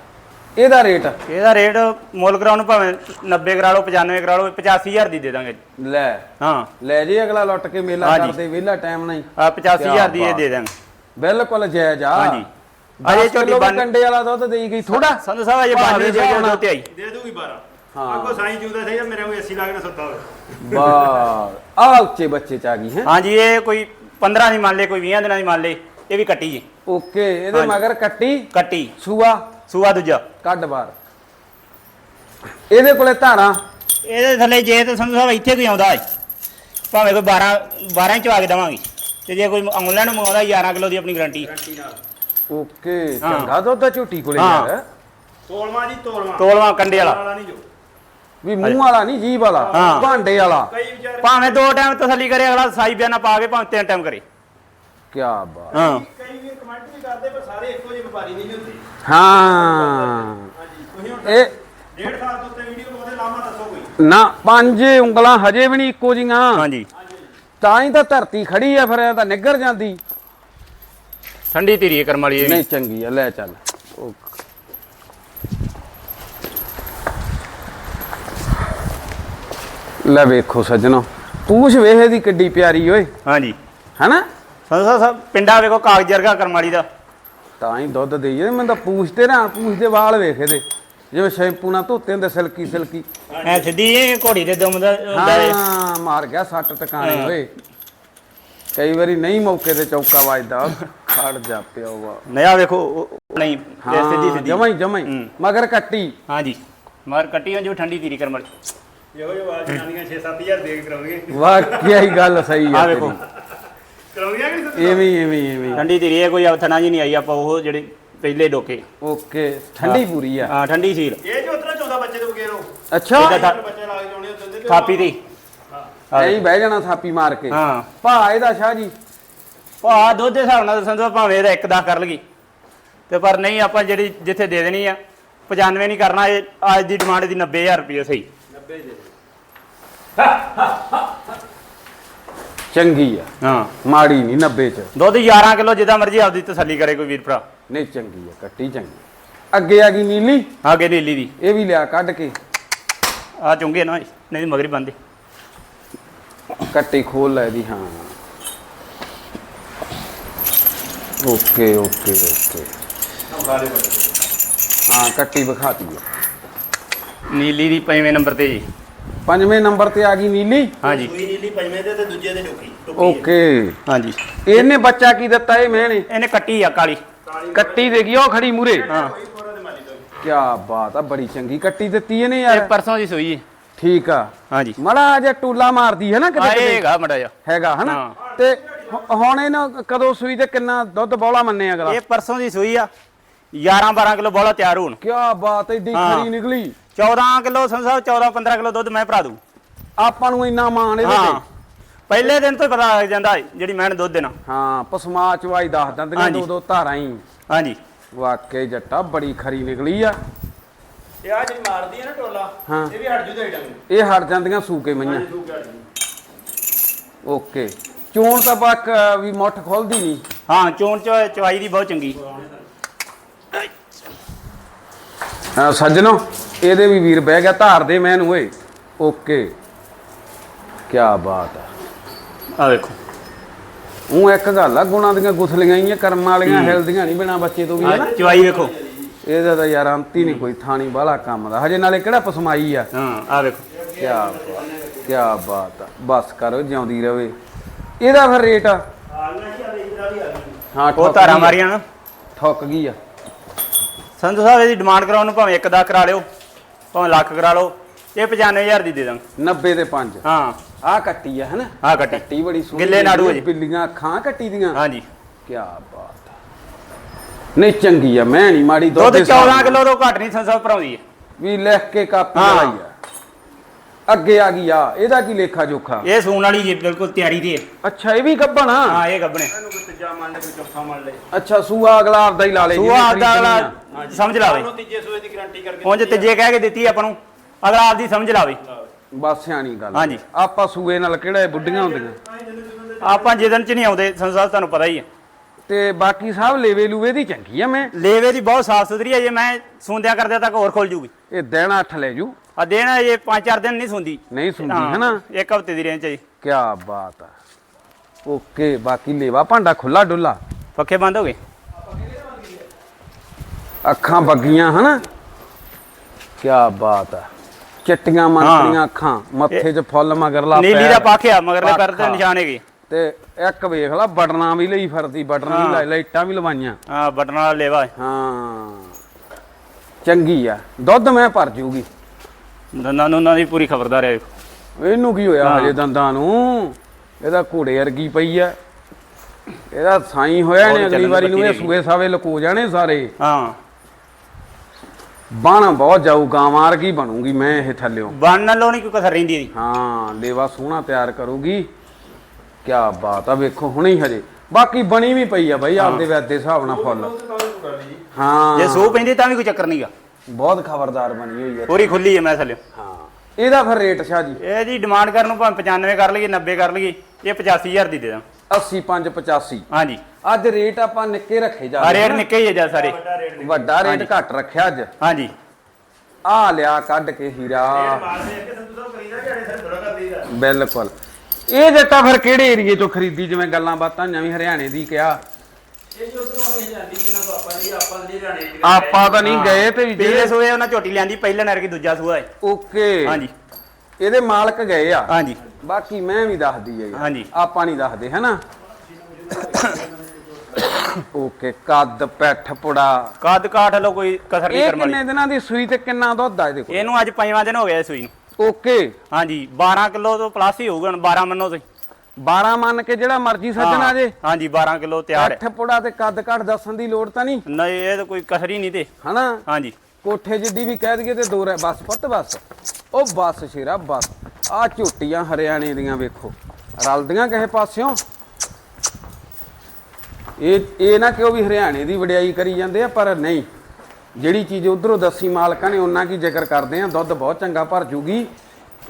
Speaker 1: ਇਹਦਾ ਰੇਟ?
Speaker 2: ਇਹਦਾ ਰੇਟ ਮੁੱਲ ਕਰਾਉਣ ਨੂੰ ਭਾਵੇਂ 90 ਕਰਾ ਲਓ 95 ਕਰਾ ਲਓ 85000 ਦੀ ਦੇ ਦਾਂਗੇ।
Speaker 1: ਲੈ।
Speaker 2: ਹਾਂ।
Speaker 1: ਲੈ ਜੇ ਅਗਲਾ ਲੁੱਟ ਕੇ ਮੇਲਾ। ਕਰਦੇ ਵਿਹਲਾ ਟਾਈਮ ਨਹੀਂ।
Speaker 2: ਆ 85000 ਦੀ ਇਹ। ਦੇ ਦਾਂਗੇ।
Speaker 1: ਬਿਲਕੁਲ ਜਾਇਜ਼ ਆ।
Speaker 2: ਹਾਂਜੀ।
Speaker 1: ਅਜੇ ਝੋਟੀ
Speaker 2: ਬਣ-
Speaker 1: ਕੰਡੇ ਵਾਲਾ ਦੁੱਧ ਦੇਈ ਗਈ ਥੋੜਾ
Speaker 2: ਸੰਧੂ ਸਾਹਿਬ ਅਜੇ ਬਾਨੀ ਦੇ। ਕੇ ਤੇ ਆਈ।
Speaker 3: ਦੇ ਦੂਗੀ 12
Speaker 1: ਹਾਂ।
Speaker 3: ਅੱਗੋਂ ਸਾਈਂ ਜੂਦਾ ਸਹੀ ਮੇਰੇ ਕੋਲ 80 ਲੱਖ ਦਾ ਸੌਦਾ ਹੋਵੇ।
Speaker 1: ਵਾਹ ਆ ਉੱਚੇ ਬੱਚੇ ਚ ਆ ਗਈ ਹੈ।
Speaker 2: ਹਾਂਜੀ ਇਹ ਕੋਈ 15 ਦੀ ਮੰਨ ਲੇ ਕੋਈ 20 ਦਿਨਾਂ ਦੀ ਮੰਨ ਲੇ। ਇਹ ਵੀ ਕੱਟੀ ਜੀ।
Speaker 1: ਓਕੇ ਇਹਦੇ। ਮਗਰ ਕੱਟੀ
Speaker 2: ਕੱਟੀ।
Speaker 1: ਸੂਆ।
Speaker 2: ਸੂਆ ਦੂਜਾ।
Speaker 1: ਕੱਢ ਬਾਹਰ। ਇਹਦੇ ਕੋਲੇ ਧਾਰਾਂ।
Speaker 2: ਇਹਦੇ ਥੱਲੇ ਜੇ ਤੇ ਸੰਧੂ ਸਾਹਿਬ ਇੱਥੇ ਕੋਈ ਆਉਂਦਾ ਹੈ ਭਾਵੇਂ ਕੋਈ 12 12 ਚ ਆ ਕੇ ਦਵਾਂਗੇ। ਤੇ ਜੇ ਕੋਈ ਆਨਲਾਈਨ ਮੰਗਾਉਂਦਾ 11 ਕਿਲੋ ਦੀ ਆਪਣੀ ਗਾਰੰਟੀ।
Speaker 1: ਓਕੇ
Speaker 2: ਹਾਂ।
Speaker 1: ਚੰਗਾ ਦੁੱਧ ਆ ਝੋਟੀ ਕੋਲੇ
Speaker 2: ਹਾਂ।
Speaker 1: ਯਾਰ।
Speaker 3: ਤੋਲਵਾ ਜੀ ਤੋਲਵਾ।
Speaker 2: ਤੋਲਵਾ ਕੰਡੇ ਵਾਲਾ।
Speaker 3: ਵਾਲਾ ਨਹੀਂ ਜੋ।
Speaker 1: ਵੀ ਮੂੰਹ ਵਾਲਾ ਨਹੀਂ ਜੀਭ ਵਾਲਾ।
Speaker 2: ਹਾਂ।
Speaker 1: ਭਾਂਡੇ ਵਾਲਾ।
Speaker 3: ਕਈ ਵਿਚਾਰੇ
Speaker 2: ਭਾਵੇਂ ਦੋ ਟਾਈਮ ਤਸੱਲੀ ਕਰੇ ਅਗਲਾ ਸਾਈ ਬਿਆਨਾ ਪਾ ਕੇ ਭਾਵੇਂ ਤਿੰਨ ਟਾਈਮ ਕਰੇ।
Speaker 1: ਕੀ ਬਾਤ।
Speaker 2: ਹਾਂ।
Speaker 3: ਕਈ ਵੀ ਕਮੈਂਟ ਵੀ ਕਰਦੇ ਪਰ ਸਾਰੇ ਇੱਕੋ ਜਿਹੇ ਵਪਾਰੀ ਨਹੀਂ ਹੁੰਦੇ।
Speaker 1: ਹਾਂ।
Speaker 3: ਹਾਂਜੀ ਤੁਸੀਂ ਹੁਣ
Speaker 1: ਇਹ
Speaker 3: ਡੇਢ ਸਾਲ ਤੋਂ ਉੱਤੇ ਵੀਡੀਓ ਪਾਉਂਦੇ ਲਾਮਾ ਦੱਸੋ ਕੋਈ।
Speaker 1: ਨਾ ਪੰਜ ਉਂਗਲਾਂ ਹਜੇ ਵੀ ਨਹੀਂ ਇੱਕੋ ਜੀਆਂ
Speaker 2: ਹਾਂਜੀ।
Speaker 1: ਤਾਂ ਹੀ ਤਾਂ ਧਰਤੀ ਖੜੀ ਆ ਫਿਰ ਇਹ ਤਾਂ ਨਿੱਗਰ ਜਾਂਦੀ।
Speaker 2: ਠੰਡੀ ਧੀਰੀ ਕਰਮ ਵਾਲੀ ਇਹ ਵੀ।
Speaker 1: ਨਹੀਂ ਚੰਗੀ ਆ ਲੈ ਚੱਲ। ਓਕੇ। ਲੈ ਵੇਖੋ ਸੱਜਣੋ ਪੂਛ ਵੇਖ ਇਹਦੀ ਕਿੱਡੀ ਪਿਆਰੀ ਓਏ।
Speaker 2: ਹਾਂਜੀ।
Speaker 1: ਹੈਨਾ?
Speaker 2: ਸੰਧੂ ਸਾਹਿਬ ਪਿੰਡਾ ਵੇਖੋ ਕਾਗਜ਼ ਵਰਗਾ ਕਰਮਾਲੀ ਦਾ।
Speaker 1: ਤਾਂ ਹੀ ਦੁੱਧ ਦੇਈਏ ਮੈਨੂੰ ਤਾਂ ਪੂਛ ਤੇ ਨਾ ਪੂਛ ਦੇ ਵਾਲ ਵੇਖ ਇਹਦੇ। ਜਿਵੇਂ ਸ਼ੈਂਪੂ ਨਾਲ ਧੋਤੇ ਹੁੰਦੇ ਸਿਲਕੀ ਸਿਲਕੀ।
Speaker 2: ਐ ਸਿੱਧੀ ਇਹ ਘੋੜੀ ਦੇ ਦਮ ਦਾ ਹੁੰਦਾ ਏ।
Speaker 1: ਹਾਂ ਮਾਰ ਗਿਆ ਸੱਟ ਟਿਕਾਣੇ ਹੋਏ ਕਈ ਵਾਰੀ ਨਹੀਂ ਮੌਕੇ ਤੇ ਚੌਕਾ ਵੱਜਦਾ। ਖੜ ਜਾ ਪਿਓ ਵਾ।
Speaker 2: ਨया ਵੇਖੋ ਉਹ- ਉਹ ਨਹੀਂ ਸਿੱਧੀ ਸਿੱਧੀ।
Speaker 1: ਜਮਾਈ ਜਮਾਈ
Speaker 2: ਹੂੰ।
Speaker 1: ਮਗਰ ਕੱਟੀ।
Speaker 2: ਹਾਂਜੀ ਮਗਰ ਕੱਟੀ ਜੋ ਠੰਡੀ ਤੀਰੀ ਕਰਮਾਲੀ
Speaker 3: ਇਹੋ ਜਿਹੇ ਆਵਾਜ਼ ਜਨਾਨੀਆਂ 6-7000 ਦੇ ਕੇ ਕਰਾਉਣਗੇ।
Speaker 1: ਵਾਕਿਆ ਹੀ ਗੱਲ ਸਹੀ
Speaker 2: ਆ
Speaker 1: ਆ
Speaker 2: ਵੇਖੋ।
Speaker 3: ਕਰਾਉਣੀਆਂ ਕਿ ਨਹੀਂ
Speaker 1: ਐਵੇਂ ਹੀ, ਐਵੇਂ ਹੀ, ਐਵੇਂ ਹੀ।
Speaker 2: ਠੰਡੀ ਤੀਰੀ ਇਹ ਕੋਈ ਅਥਣਾ ਜੀ ਨਹੀਂ ਆਈ ਆਪਾਂ ਉਹ ਜਿਹੜੇ ਪਹਿਲੇ ਡੋਕੇ।
Speaker 1: ਓਕੇ ਠੰਡੀ ਪੂਰੀ ਆ।
Speaker 2: ਹਾਂ ਠੰਡੀ ਸੀਲ।
Speaker 3: ਇਹ ਜੋ ਉਤਰਾ ਚੌਂਦਾ ਬੱਚੇ ਦੇ ਬਗੈਰੋਂ
Speaker 1: ਅੱਛਾ।
Speaker 2: ਇਹਦਾ
Speaker 3: ਬੱਚੇ ਲਾ ਕੇ ਹੁੰਦੇ ਤੇ
Speaker 2: ਥਾਪੀ ਦੀ
Speaker 1: ਐਂ ਹੀ ਬਹਿ ਜਾਣਾ ਥਾਪੀ ਮਾਰ ਕੇ।
Speaker 2: ਹਾਂ।
Speaker 1: ਭਾ ਇਹਦਾ ਸ਼ਾਹ ਜੀ।
Speaker 2: ਭਾ ਦੁੱਧ ਦੇ ਹਿਸਾਬ ਨਾਲ ਸੰਦੋ ਭਾਵੇਂ ਇਹਦਾ ਇੱਕ 10 ਕਰ ਲਗੀ ਤੇ ਪਰ ਨਹੀਂ ਆਪਾਂ ਜਿਹੜੀ ਜਿੱਥੇ ਦੇ ਦੇਣੀ ਆ 95 ਨਹੀਂ ਕਰਨਾ ਇਹ ਅੱਜ ਦੀ ਡਿਮਾਂਡ ਦੀ 90000 ਰੁਪਏ ਸਹੀ।
Speaker 3: 90 ਦੇ
Speaker 1: ਚੰਗੀ ਆ।
Speaker 2: ਹਾਂ।
Speaker 1: ਮਾੜੀ ਨਹੀਂ 90 ਚ।
Speaker 2: ਦੁੱਧ 11 ਕਿਲੋ ਜਿੱਦਾਂ ਮਰਜ਼ੀ ਆਪਦੀ ਤਸੱਲੀ ਕਰੇ ਕੋਈ ਵੀਰ ਭਰਾ।
Speaker 1: ਨਹੀਂ ਚੰਗੀ ਆ ਕੱਟੀ ਚੰਗੀ ਅੱਗੇ ਆ ਗਈ ਨੀਲੀ।
Speaker 2: ਆਗੇ ਨੀਲੀ ਦੀ।
Speaker 1: ਇਹ ਵੀ ਲਿਆ ਕੱਢ ਕੇ।
Speaker 2: ਆ ਚੁੰਗੇ ਨਾ ਨਹੀਂ ਮਗਰੀ ਬੰਦੇ
Speaker 1: ਕੱਟੀ ਖੋਲ ਲੈ ਦੀ ਹਾਂ। Okay okay okay. ਹਾਂ ਕੱਟੀ ਵਿਖਾਤੀ
Speaker 2: ਨੀਲੀ ਦੀ ਪੰਜਵੇਂ ਨੰਬਰ ਤੇ ਜੀ।
Speaker 1: ਪੰਜਵੇਂ ਨੰਬਰ ਤੇ ਆ ਗਈ ਨੀਲੀ।
Speaker 2: ਹਾਂਜੀ।
Speaker 3: ਸੂਈ ਨੀਲੀ ਪੰਜਵੇਂ ਦੇ ਤੇ ਦੂਜੇ ਦੇ ਟੋਕੀ ਟੋਕੀ
Speaker 1: ਓਕੇ।
Speaker 2: ਹਾਂਜੀ।
Speaker 1: ਇਹਨੇ ਬੱਚਾ ਕੀ ਦਿੱਤਾ ਇਹ ਮੈਨੇ
Speaker 2: ਇਹਨੇ ਕੱਟੀ ਆ ਕਾਲੀ।
Speaker 1: ਕੱਟੀ ਦੇ ਗਈ ਉਹ ਖੜੀ ਮੂਰੇ
Speaker 2: ਹਾਂ
Speaker 1: ਕੀ ਬਾਤ ਆ ਬੜੀ ਚੰਗੀ ਕੱਟੀ ਦਿੱਤੀ ਇਹਨੇ
Speaker 2: ਇਹ
Speaker 1: ਯਾਰ
Speaker 2: ਪਰਸੋਂ ਦੀ ਸੂਈ ਹੈ।
Speaker 1: ਠੀਕ ਆ।
Speaker 2: ਹਾਂਜੀ।
Speaker 1: ਮੜਾ ਜਿਹਾ ਟੂਲਾ ਮਾਰਦੀ ਹੈ ਨਾ ਕਿਤੇ ਕਿਤੇ?
Speaker 2: ਹੈਗਾ ਮੜਾ ਜਾ
Speaker 1: ਹੈਗਾ ਹਨਾ?
Speaker 2: ਹਾਂ।
Speaker 1: ਤੇ ਹੁ- ਹੁਣ ਇਹਨਾਂ ਕਦੋਂ ਸੂਈ ਤੇ ਕਿੰਨਾ ਦੁੱਧ ਬੌਲਾ ਮੰਨੇ ਅਗਲਾ?
Speaker 2: ਇਹ ਪਰਸੋਂ ਦੀ ਸੂਈ ਆ। 11 12 ਕਿਲੋ ਬੋਲਾ ਤਿਆਰ ਹੋਣ।
Speaker 1: ਕੀ ਬਾਤ ਐਡੀ
Speaker 2: ਹਾਂ।
Speaker 1: ਖਰੀ ਨਿਕਲੀ।
Speaker 2: 14 ਕਿਲੋ ਸੰਸਾਰ 14 15 ਕਿਲੋ ਦੁੱਧ ਮੈਂ ਭਰਾ ਦੂੰ।
Speaker 1: ਆਪਾਂ ਨੂੰ ਇੰਨਾ ਮਾਣ ਇਹਦੇ
Speaker 2: ਹਾਂ।
Speaker 1: ਤੇ
Speaker 2: ਪਹਿਲੇ ਦਿਨ ਤੋਂ ਹੀ ਪਤਾ ਲੱਗ ਜਾਂਦਾ ਹੈ, ਜਿਹੜੀ ਮੈਂ ਦੁੱਧ ਦੇਣਾ।
Speaker 1: ਹਾਂ ਪਸਮਾ ਚਵਾਈ ਦੱਸ ਦਿੰਦੀਆਂ
Speaker 2: ਹਾਂਜੀ।
Speaker 1: ਦੋ ਦੋ ਧਾਰਾਂ ਹੀ।
Speaker 2: ਹਾਂਜੀ।
Speaker 1: ਵਾਕਈ ਜੱਟਾ ਬੜੀ ਖਰੀ ਨਿਕਲੀ ਆ।
Speaker 3: ਇਹ ਆ ਜਿਹੜੀ ਮਾਰਦੀ ਹੈ ਨਾ ਟੋਲਾ
Speaker 1: ਹਾਂ।
Speaker 3: ਇਹ ਵੀ ਹਟ ਜੂ ਤੇ ਡੰਗ
Speaker 1: ਇਹ ਹਟ ਜਾਂਦੀਆਂ ਸੂਕੇ ਮਈਆਂ।
Speaker 3: ਹਾਂਜੀ ਸੂਕ ਹਟ ਜੂ।
Speaker 1: ਓਕੇ। ਚੋਣ ਤਾਂ ਬੱਕ ਵੀ ਮੁੱਠ ਖੁੱਲਦੀ ਨਹੀਂ।
Speaker 2: ਹਾਂ ਚੋਣ ਚ ਚਵਾਈ ਦੀ ਬਹੁਤ ਚੰਗੀ।
Speaker 1: ਅਹ ਸੱਜਣੋ ਇਹਦੇ ਵੀ ਵੀਰ ਬਹਿ ਗਿਆ ਧਾਰ ਦੇ ਮੈਨ ਓਏ। ਓਕੇ। ਕੀ ਬਾਤ ਆ।
Speaker 2: ਆ ਵੇਖੋ
Speaker 1: ਉਹ ਇੱਕ ਗੱਲ ਆ ਗੁਣਾਂ ਦੀਆਂ ਗੁਥਲੀਆਂ ਹੀ ਆ ਕਰਮਾਂ ਵਾਲੀਆਂ ਹਿਲਦੀਆਂ ਨਹੀਂ ਬਿਨਾ ਬੱਚੇ ਤੋਂ ਵੀ। ਨਾ
Speaker 2: ਚਵਾਈ ਵੇਖੋ।
Speaker 1: ਇਹਦਾ ਤਾਂ ਯਾਰ ਅੰਤ ਨਹੀਂ ਕੋਈ ਥਾਣੀ ਵਾਲਾ ਕੰਮ ਦਾ। ਹਜੇ ਨਾਲੇ ਕਿਹੜਾ ਪਸਮਾਈ ਆ?
Speaker 2: ਹਾਂ ਆ ਵੇਖੋ
Speaker 1: ਕੀ ਬਾਤ ਕੀ ਬਾਤ ਆ। ਬਸ ਕਰੋ ਜਿਉਂਦੀ ਰਵੇ। ਇਹਦਾ ਫਿਰ ਰੇਟ
Speaker 3: ਆ? ਆ ਆ
Speaker 1: ਹਾਂ
Speaker 2: ਉਹ ਧਾਰਾਂ
Speaker 1: ਆ।
Speaker 2: ਮਾਰੀਆਂ ਨਾ।
Speaker 1: ਠੁੱਕ ਗਈ ਆ।
Speaker 2: ਸੰਧੂ ਸਾਹਿਬ ਇਹਦੀ ਡਿਮਾਂਡ ਕਰਾਉਣ ਨੂੰ ਭਾਵੇਂ 1 ਦਾ ਕਰਾ ਲਿਓ। ਭਾਵੇਂ ਲੱਖ ਕਰਾ ਲਓ ਇਹ 95000 ਦੀ ਦੇ ਦਾਂਗੇ।
Speaker 1: 90 ਦੇ 5
Speaker 2: ਹਾਂ।
Speaker 1: ਆ ਕੱਟੀ ਆ ਹਨਾ?
Speaker 2: ਆ ਕੱਟੀ।
Speaker 1: ਕੱਟੀ ਬੜੀ ਸੋਹਣੀ
Speaker 2: ਗਿੱਲੇ ਨਾੜੂ ਆ ਜੀ।
Speaker 1: ਬਿੱਲੀਆਂ ਅੱਖਾਂ ਕੱਟੀ ਦੀਆਂ?
Speaker 2: ਹਾਂਜੀ।
Speaker 1: ਕੀ ਬਾਤ ਆ। ਨਹੀਂ ਚੰਗੀ ਆ ਮੈਂ ਨਹੀਂ ਮਾੜੀ
Speaker 2: ਦੁੱਧ
Speaker 1: ਦੇ ਹਿਸਾਬ
Speaker 2: 14
Speaker 1: ਨਾਲ।
Speaker 2: ਕਿਲੋ ਤੋਂ ਘੱਟ ਨਹੀਂ ਸਾਹਿਬ ਭਰਾਉਂਦੀ। ਹੈ
Speaker 1: ਵੀ ਲਿਖ ਕੇ ਕਾਪੀ। ਵਾਲੀ ਆ। ਅੱਗੇ ਆ ਗਈ ਆ ਇਹਦਾ ਕੀ ਲੇਖਾ ਜੋਖਾ?
Speaker 2: ਇਹ ਸੂਣ ਵਾਲੀ ਜੀ ਬਿਲਕੁਲ ਤਿਆਰੀ ਦੀ ਹੈ।
Speaker 1: ਅੱਛਾ ਇਹ ਵੀ ਗੱਬਣ ਆ?
Speaker 2: ਹਾਂ ਇਹ ਗੱਬਣੇ
Speaker 3: ਇਹਨੂੰ ਕੋਈ ਤੀਜਾ ਮੰਨ ਲੈ ਕੋਈ ਚੌਥਾ ਮੰਨ ਲੈ।
Speaker 1: ਅੱਛਾ ਸੂਆ ਅਗਲਾ ਆਪਦਾ ਹੀ ਲਾ ਲੇ
Speaker 2: ਸੂਆ ਆਪਦਾ ਅਗਲਾ ਸਮਝ ਲਾਵੇ।
Speaker 3: ਉਹਨੂੰ ਤੀਜੇ ਸੂਏ ਦੀ ਗਾਰੰਟੀ ਕਰਕੇ
Speaker 2: ਉਂਝ ਤੀਜੇ ਕਹਿ ਕੇ ਦਿੱਤੀ ਆਪਾਂ ਨੂੰ ਅਗਲਾ ਆਪਦੀ ਸਮਝ ਲਾਵੇ।
Speaker 1: ਬਸ ਸਿਆਣੀ ਗੱਲ
Speaker 2: ਹਾਂਜੀ।
Speaker 1: ਆਪਾਂ ਸੂਏ ਨਾਲ ਕਿਹੜਾ ਬੁੱਢੀਆਂ ਹੁੰਦੀਆਂ?
Speaker 2: ਆਪਾਂ ਜਿੱਦਨ ਚ ਨਹੀਂ ਆਉਂਦੇ ਸਾਹਿਬ ਤੁਹਾਨੂੰ ਪਤਾ ਹੀ ਹੈ।
Speaker 1: ਤੇ ਬਾਕੀ ਸਭ ਲੇਵੇ ਲੂਵੇ ਦੀ ਚੰਗੀ ਆ ਮੈਂ।
Speaker 2: ਲੇਵੇ ਦੀ ਬਹੁਤ ਸਾਫ਼ ਸੁਥਰੀ ਹੈ ਜੇ ਮੈਂ ਸੁੰਦਿਆ ਕਰਦਿਆਂ ਤੱਕ ਹੋਰ ਖੁੱਲ ਜੂਗੀ।
Speaker 1: ਇਹ ਦਿਨ ਅੱਠ ਲੈ ਜੂ।
Speaker 2: ਆ ਦੇਣ ਇਹ 5-4 ਦਿਨ ਨਹੀਂ ਸੁੰਦੀ।
Speaker 1: ਨਹੀਂ ਸੁਣਦੀ
Speaker 2: ਹਾਂ,
Speaker 1: ਹੈ ਨਾ
Speaker 2: ਇੱਕ ਹਫ਼ਤੇ ਦੀ ਰੇਂਜ ਜੀ।
Speaker 1: ਕੀ ਬਾਤ ਆ। ਓਕੇ ਬਾਕੀ ਲੇਵਾ ਭਾਂਡਾ ਖੁੱਲਾ ਡੁੱਲਾ
Speaker 2: ਪੱਖੇ ਬੰਦ ਹੋ ਗਏ?
Speaker 1: ਅੱਖਾਂ ਬੱਗੀਆਂ ਹਨਾ? ਕੀ ਬਾਤ ਆ। ਚਿੱਟੀਆਂ ਮਨਪਰੀਆਂ ਅੱਖਾਂ ਮੱਥੇ 'ਚ ਫੁੱਲ ਮਗਰਲਾ
Speaker 2: ਨੀਲੀ ਦਾ
Speaker 1: ਪੈਰ।
Speaker 2: ਪਾਖਿਆ ਮਗਰਲੇ ਪੈਰ ਤੇ
Speaker 1: ਪਾਖਾ।
Speaker 2: ਨਿਸ਼ਾਨ ਹੈਗੇ।
Speaker 1: ਤੇ ਇੱਕ ਵੇਖ ਲਾ ਬਟਨਾਂ ਵੀ ਲਈ ਫਿਰਦੀ ਬਟਨ ਵੀ
Speaker 2: ਹਾਂ।
Speaker 1: ਲਾਈ ਲਾਈਟਾਂ ਵੀ ਲਵਾਈਆਂ।
Speaker 2: ਹਾਂ ਬਟਨ ਵਾਲਾ ਲੇਵਾ। ਹੈ।
Speaker 1: ਹਾਂ। ਚੰਗੀ ਆ। ਦੁੱਧ ਮੈਂ ਭਰ ਜੂਗੀ।
Speaker 2: ਦੰਦਾਂ ਨੂੰ ਉਹਨਾਂ ਦੀ ਪੂਰੀ ਖਬਰਦਾਰ ਹੈ
Speaker 1: ਇਹਨੂੰ ਕੀ ਹੋਇਆ। ਹਜੇ ਦੰਦਾਂ ਨੂੰ? ਇਹਦਾ ਘੋੜੇ ਵਰਗੀ ਪਈ ਆ। ਇਹਦਾ ਸਾਈ ਹੋਇਆ ਨੇ ਅਗਲੀ ਵਾਰੀ ਨੂੰ ਇਹ ਸੂਏ ਸਾਵੇ ਲਕੋ ਜਾਣੇ ਸਾਰੇ।
Speaker 2: ਹਾਂ।
Speaker 1: ਬਾਣਾ ਬਹੁਤ ਜਾਊ ਗਾਂ ਵਰਗੀ ਬਣੂਗੀ ਮੈਂ ਇਹ ਥੱਲਿਓ।
Speaker 2: ਬਣ ਨਾਲੋਂ ਨਹੀਂ ਕੋਈ ਕਸਰ ਰਹਿੰਦੀ ਇਹਦੀ।
Speaker 1: ਹਾਂ ਲੇਵਾ ਸੋਹਣਾ ਤਿਆਰ ਕਰੂਗੀ। ਕੀ ਬਾਤ ਆ ਵੇਖੋ ਹੁਣੇ ਹੀ ਹਜੇ। ਬਾਕੀ ਬਣੀ ਵੀ ਪਈ ਆ ਬਾਈ ਆਪਦੇ ਵੈਦ ਦੇ ਹਿਸਾਬ ਨਾਲ ਫੁੱਲ। ਹਾਂ।
Speaker 2: ਜੇ ਸੂ ਪੈਂਦੀ ਤਾਂ ਵੀ ਕੋਈ ਚੱਕਰ ਨਹੀਂਗਾ
Speaker 1: ਬਹੁਤ ਖਬਰਦਾਰ ਬਣੀ ਹੋਈ ਹੈ।
Speaker 2: ਪੂਰੀ ਖੁੱਲੀ ਹੈ ਮੈਂ ਥੱਲੇ।
Speaker 1: ਹਾਂ। ਇਹਦਾ ਫਿਰ ਰੇਟ ਸ਼ਾਹ ਜੀ?
Speaker 2: ਇਹ ਜੀ ਡਿਮਾਂਡ ਕਰਨ ਨੂੰ ਭਾਵੇਂ 95 ਕਰ ਲਈਏ 90 ਕਰ ਲਈਏ ਇਹ 85000 ਦੀ ਦੇ ਦਾਂ।
Speaker 1: 80 5 85
Speaker 2: ਹਾਂਜੀ।
Speaker 1: ਅੱਜ ਰੇਟ ਆਪਾਂ ਨਿੱਕੇ ਰੱਖੇ ਜਾ
Speaker 2: ਆ ਰੇਟ ਨਿੱਕੇ ਹੀ ਹੈ ਜਾ ਸਾਰੇ।
Speaker 1: ਵੱਡਾ ਰੇਟ ਘੱਟ ਰੱਖਿਆ ਅੱਜ।
Speaker 2: ਹਾਂਜੀ।
Speaker 1: ਆ ਲਿਆ ਕੱਢ ਕੇ ਹੀਰਾ। ਬਿਲਕੁਲ। ਇਹ ਜੱਟਾ ਫਿਰ ਕਿਹੜੇ ਏਰੀਏ ਚੋਂ ਖਰੀਦੀ ਜਿਵੇਂ ਗੱਲਾਂ ਬਾਤਾਂ ਨਵੀਂ ਹਰਿਆਣੇ ਦੀ ਕਿਹਾ।
Speaker 3: ਇਹ ਜੋ ਉਧਰੋਂ ਆਵੇਂ ਜਾਂਦੀ ਜਿਨ੍ਹਾਂ ਤੋਂ ਆਪਾਂ ਲਈ ਆਪਾਂ ਲਈ ਹਰਿਆਣੇ ਚ
Speaker 1: ਆਪਾਂ ਤਾਂ ਨਹੀਂ ਗਏ ਤੇ ਜਿਹੜੇ
Speaker 2: ਸੂਏ ਉਹਨਾਂ ਝੋਟੀ ਲਿਆਂਦੀ ਪਹਿਲੇ ਨਰ ਕੀ ਦੂਜਾ ਸੂਆ ਹੈ
Speaker 1: ਓਕੇ।
Speaker 2: ਹਾਂਜੀ।
Speaker 1: ਇਹਦੇ ਮਾਲਕ ਗਏ ਆ?
Speaker 2: ਹਾਂਜੀ।
Speaker 1: ਬਾਕੀ ਮੈਂ ਵੀ ਦੱਸਦੀ ਹੈ
Speaker 2: ਹਾਂਜੀ।
Speaker 1: ਆਪਾਂ ਨਹੀਂ ਦੱਸਦੇ ਹੈਨਾ? ਓਕੇ ਕੱਦ ਪੈਠ ਪੁੜਾ।
Speaker 2: ਕੱਦ ਕਾਠ ਲੋ ਕੋਈ ਕਸਰ ਨਹੀਂ
Speaker 1: ਇਹ
Speaker 2: ਵਾਲੀ।
Speaker 1: ਕਿੰਨੇ ਦਿਨਾਂ ਦੀ ਸੂਈ ਤੇ ਕਿੰਨਾ ਦੁੱਧ ਆ ਇਹਦੇ ਕੋਲ?
Speaker 2: ਇਹਨੂੰ ਅੱਜ ਪੰਜਵਾਂ ਦਿਨ ਹੋ ਗਿਆ ਇਹ ਸੂਈ ਨੂੰ।
Speaker 1: ਓਕੇ।
Speaker 2: ਹਾਂਜੀ 12 ਕਿਲੋ ਤੋਂ ਪਲੱਸ ਹੀ ਹੋਊਗਾ ਹੁਣ 12 ਮੰਨੋ ਤੁਸੀਂ।
Speaker 1: 12 ਮੰਨ ਕੇ ਜਿਹੜਾ ਮਰਜ਼ੀ ਸੱਜਣਾ ਜੇ।
Speaker 2: ਹਾਂਜੀ 12 ਕਿਲੋ ਤਿਆਰ ਹੈ।
Speaker 1: ਪੈਠ ਪੁੜਾ ਤੇ ਕੱਦ ਕੱਟ ਦੱਸਣ ਦੀ ਲੋੜ ਤਾਂ ਨਹੀਂ?
Speaker 2: ਨਹੀਂ ਇਹ ਤਾਂ ਕੋਈ ਕਸਰ ਹੀ ਨਹੀਂ ਤੇ।
Speaker 1: ਹਨਾ?
Speaker 2: ਹਾਂਜੀ।
Speaker 1: ਕੋਠੇ ਜਿੱਡੀ ਵੀ ਕਹਿ ਦਈਏ ਤੇ ਦੋ ਰਹਿ ਬਸ ਪੁੱਤ ਬਸ। ਉਹ ਬਸ ਸ਼ੇਰਾ ਬਸ। ਆ ਝੋਟੀਆਂ ਹਰਿਆਣੇ ਦੀਆਂ ਵੇਖੋ। ਰਲਦੀਆਂ ਕਿਸੇ ਪਾਸਿਓਂ? ਇਹ ਇਹ ਨਾ ਕਿਉਂ ਵੀ ਹਰਿਆਣੇ ਦੀ ਵਡਿਆਈ ਕਰੀ ਜਾਂਦੇ ਆ ਪਰ ਨਹੀਂ। ਜਿਹੜੀ ਚੀਜ਼ ਉਧਰੋਂ ਦੱਸੀ ਮਾਲਕਾਂ ਨੇ ਉਹਨਾਂ ਕੀ ਜ਼ਿਕਰ ਕਰਦੇ ਆ? ਦੁੱਧ ਬਹੁਤ ਚੰਗਾ ਭਰ ਜੂਗੀ।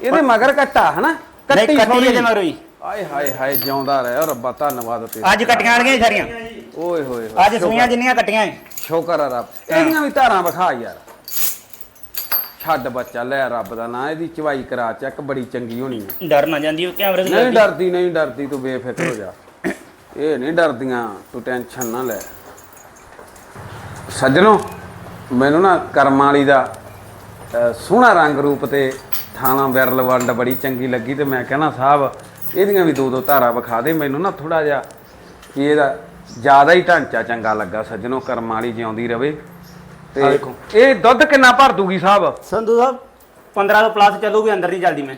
Speaker 1: ਇਹਦੇ ਮਗਰ ਕੱਟਾ ਹਨਾ?
Speaker 2: ਕੱਟੀ
Speaker 1: ਥੋੜ੍ਹੀ।
Speaker 2: ਇਹਦੇ ਮਗਰੋਂ
Speaker 1: ਆਏ ਹਾਏ ਹਾਏ ਜਿਉਂਦਾ ਰਹਿ ਓ ਰੱਬਾ ਧੰਨਵਾਦ ਤੇਰਾ।
Speaker 2: ਅੱਜ ਕੱਟੀਆਂ ਵਾਲੀਆਂ ਹੀ ਸਾਰੀਆਂ?
Speaker 1: ਓਏ ਹੋਏ ਹੋਏ
Speaker 2: ਅੱਜ ਸੂਈਆਂ ਜਿੰਨੀਆਂ ਕੱਟੀਆਂ
Speaker 1: ਸ਼ੁਕਰ ਆ ਰੱਬ। ਇਹਦੀਆਂ ਵੀ ਧਾਰਾਂ ਵਿਖਾ ਯਾਰ। ਛੱਡ ਬੱਚਾ ਲੈ ਰੱਬ ਦਾ ਨਾਂ ਇਹਦੀ ਚਵਾਈ ਕਰਾ ਚੱਕ ਬੜੀ ਚੰਗੀ ਹੋਣੀ ਹੈ
Speaker 2: ਡਰ ਨਾ ਜਾਂਦੀ ਉਹ ਕੈਮਰੇ ਤੇ
Speaker 1: ਨਹੀਂ
Speaker 2: ਲੱਗਦੀ।
Speaker 1: ਡਰਦੀ ਨਹੀਂ ਡਰਦੀ ਤੂੰ ਬੇਫਿਕਰ ਹੋ ਜਾ। ਇਹ ਨਹੀਂ ਡਰਦੀਆਂ ਤੂੰ ਟੈਨਸ਼ਨ ਨਾ ਲੈ। ਸੱਜਣੋ ਮੈਨੂੰ ਨਾ ਕਰਮ ਵਾਲੀ ਦਾ ਸੋਹਣਾ ਰੰਗ ਰੂਪ ਤੇ ਥਾਣਾ ਵਿਰਲ ਵੰਡ ਬੜੀ ਚੰਗੀ ਲੱਗੀ ਤੇ ਮੈਂ ਕਹਿਣਾ ਸਾਹਿਬ ਇਹਦੀਆਂ ਵੀ ਦੋ ਦੋ ਧਾਰਾ ਵਿਖਾ ਦੇ ਮੈਨੂੰ ਨਾ ਥੋੜਾ ਜਿਹਾ ਕਿ ਇਹਦਾ ਜ਼ਿਆਦਾ ਹੀ ਢਾਂਚਾ ਚੰਗਾ ਲੱਗਾ ਸੱਜਣੋ ਕਰਮ ਵਾਲੀ ਜਿਉਂਦੀ ਰਵੇ।
Speaker 2: ਆਹ
Speaker 1: ਤੇ
Speaker 2: ਦੇਖੋ।
Speaker 1: ਇਹ ਦੁੱਧ ਕਿੰਨਾ ਭਰ ਦੂਗੀ ਸਾਹਿਬ?
Speaker 2: ਸੰਧੂ ਸਾਹਿਬ? 15 ਤੋਂ ਪਲੱਸ ਚੱਲੂਗੀ ਅੰਦਰ ਨਹੀਂ ਚੱਲਦੀ ਮੈਂ।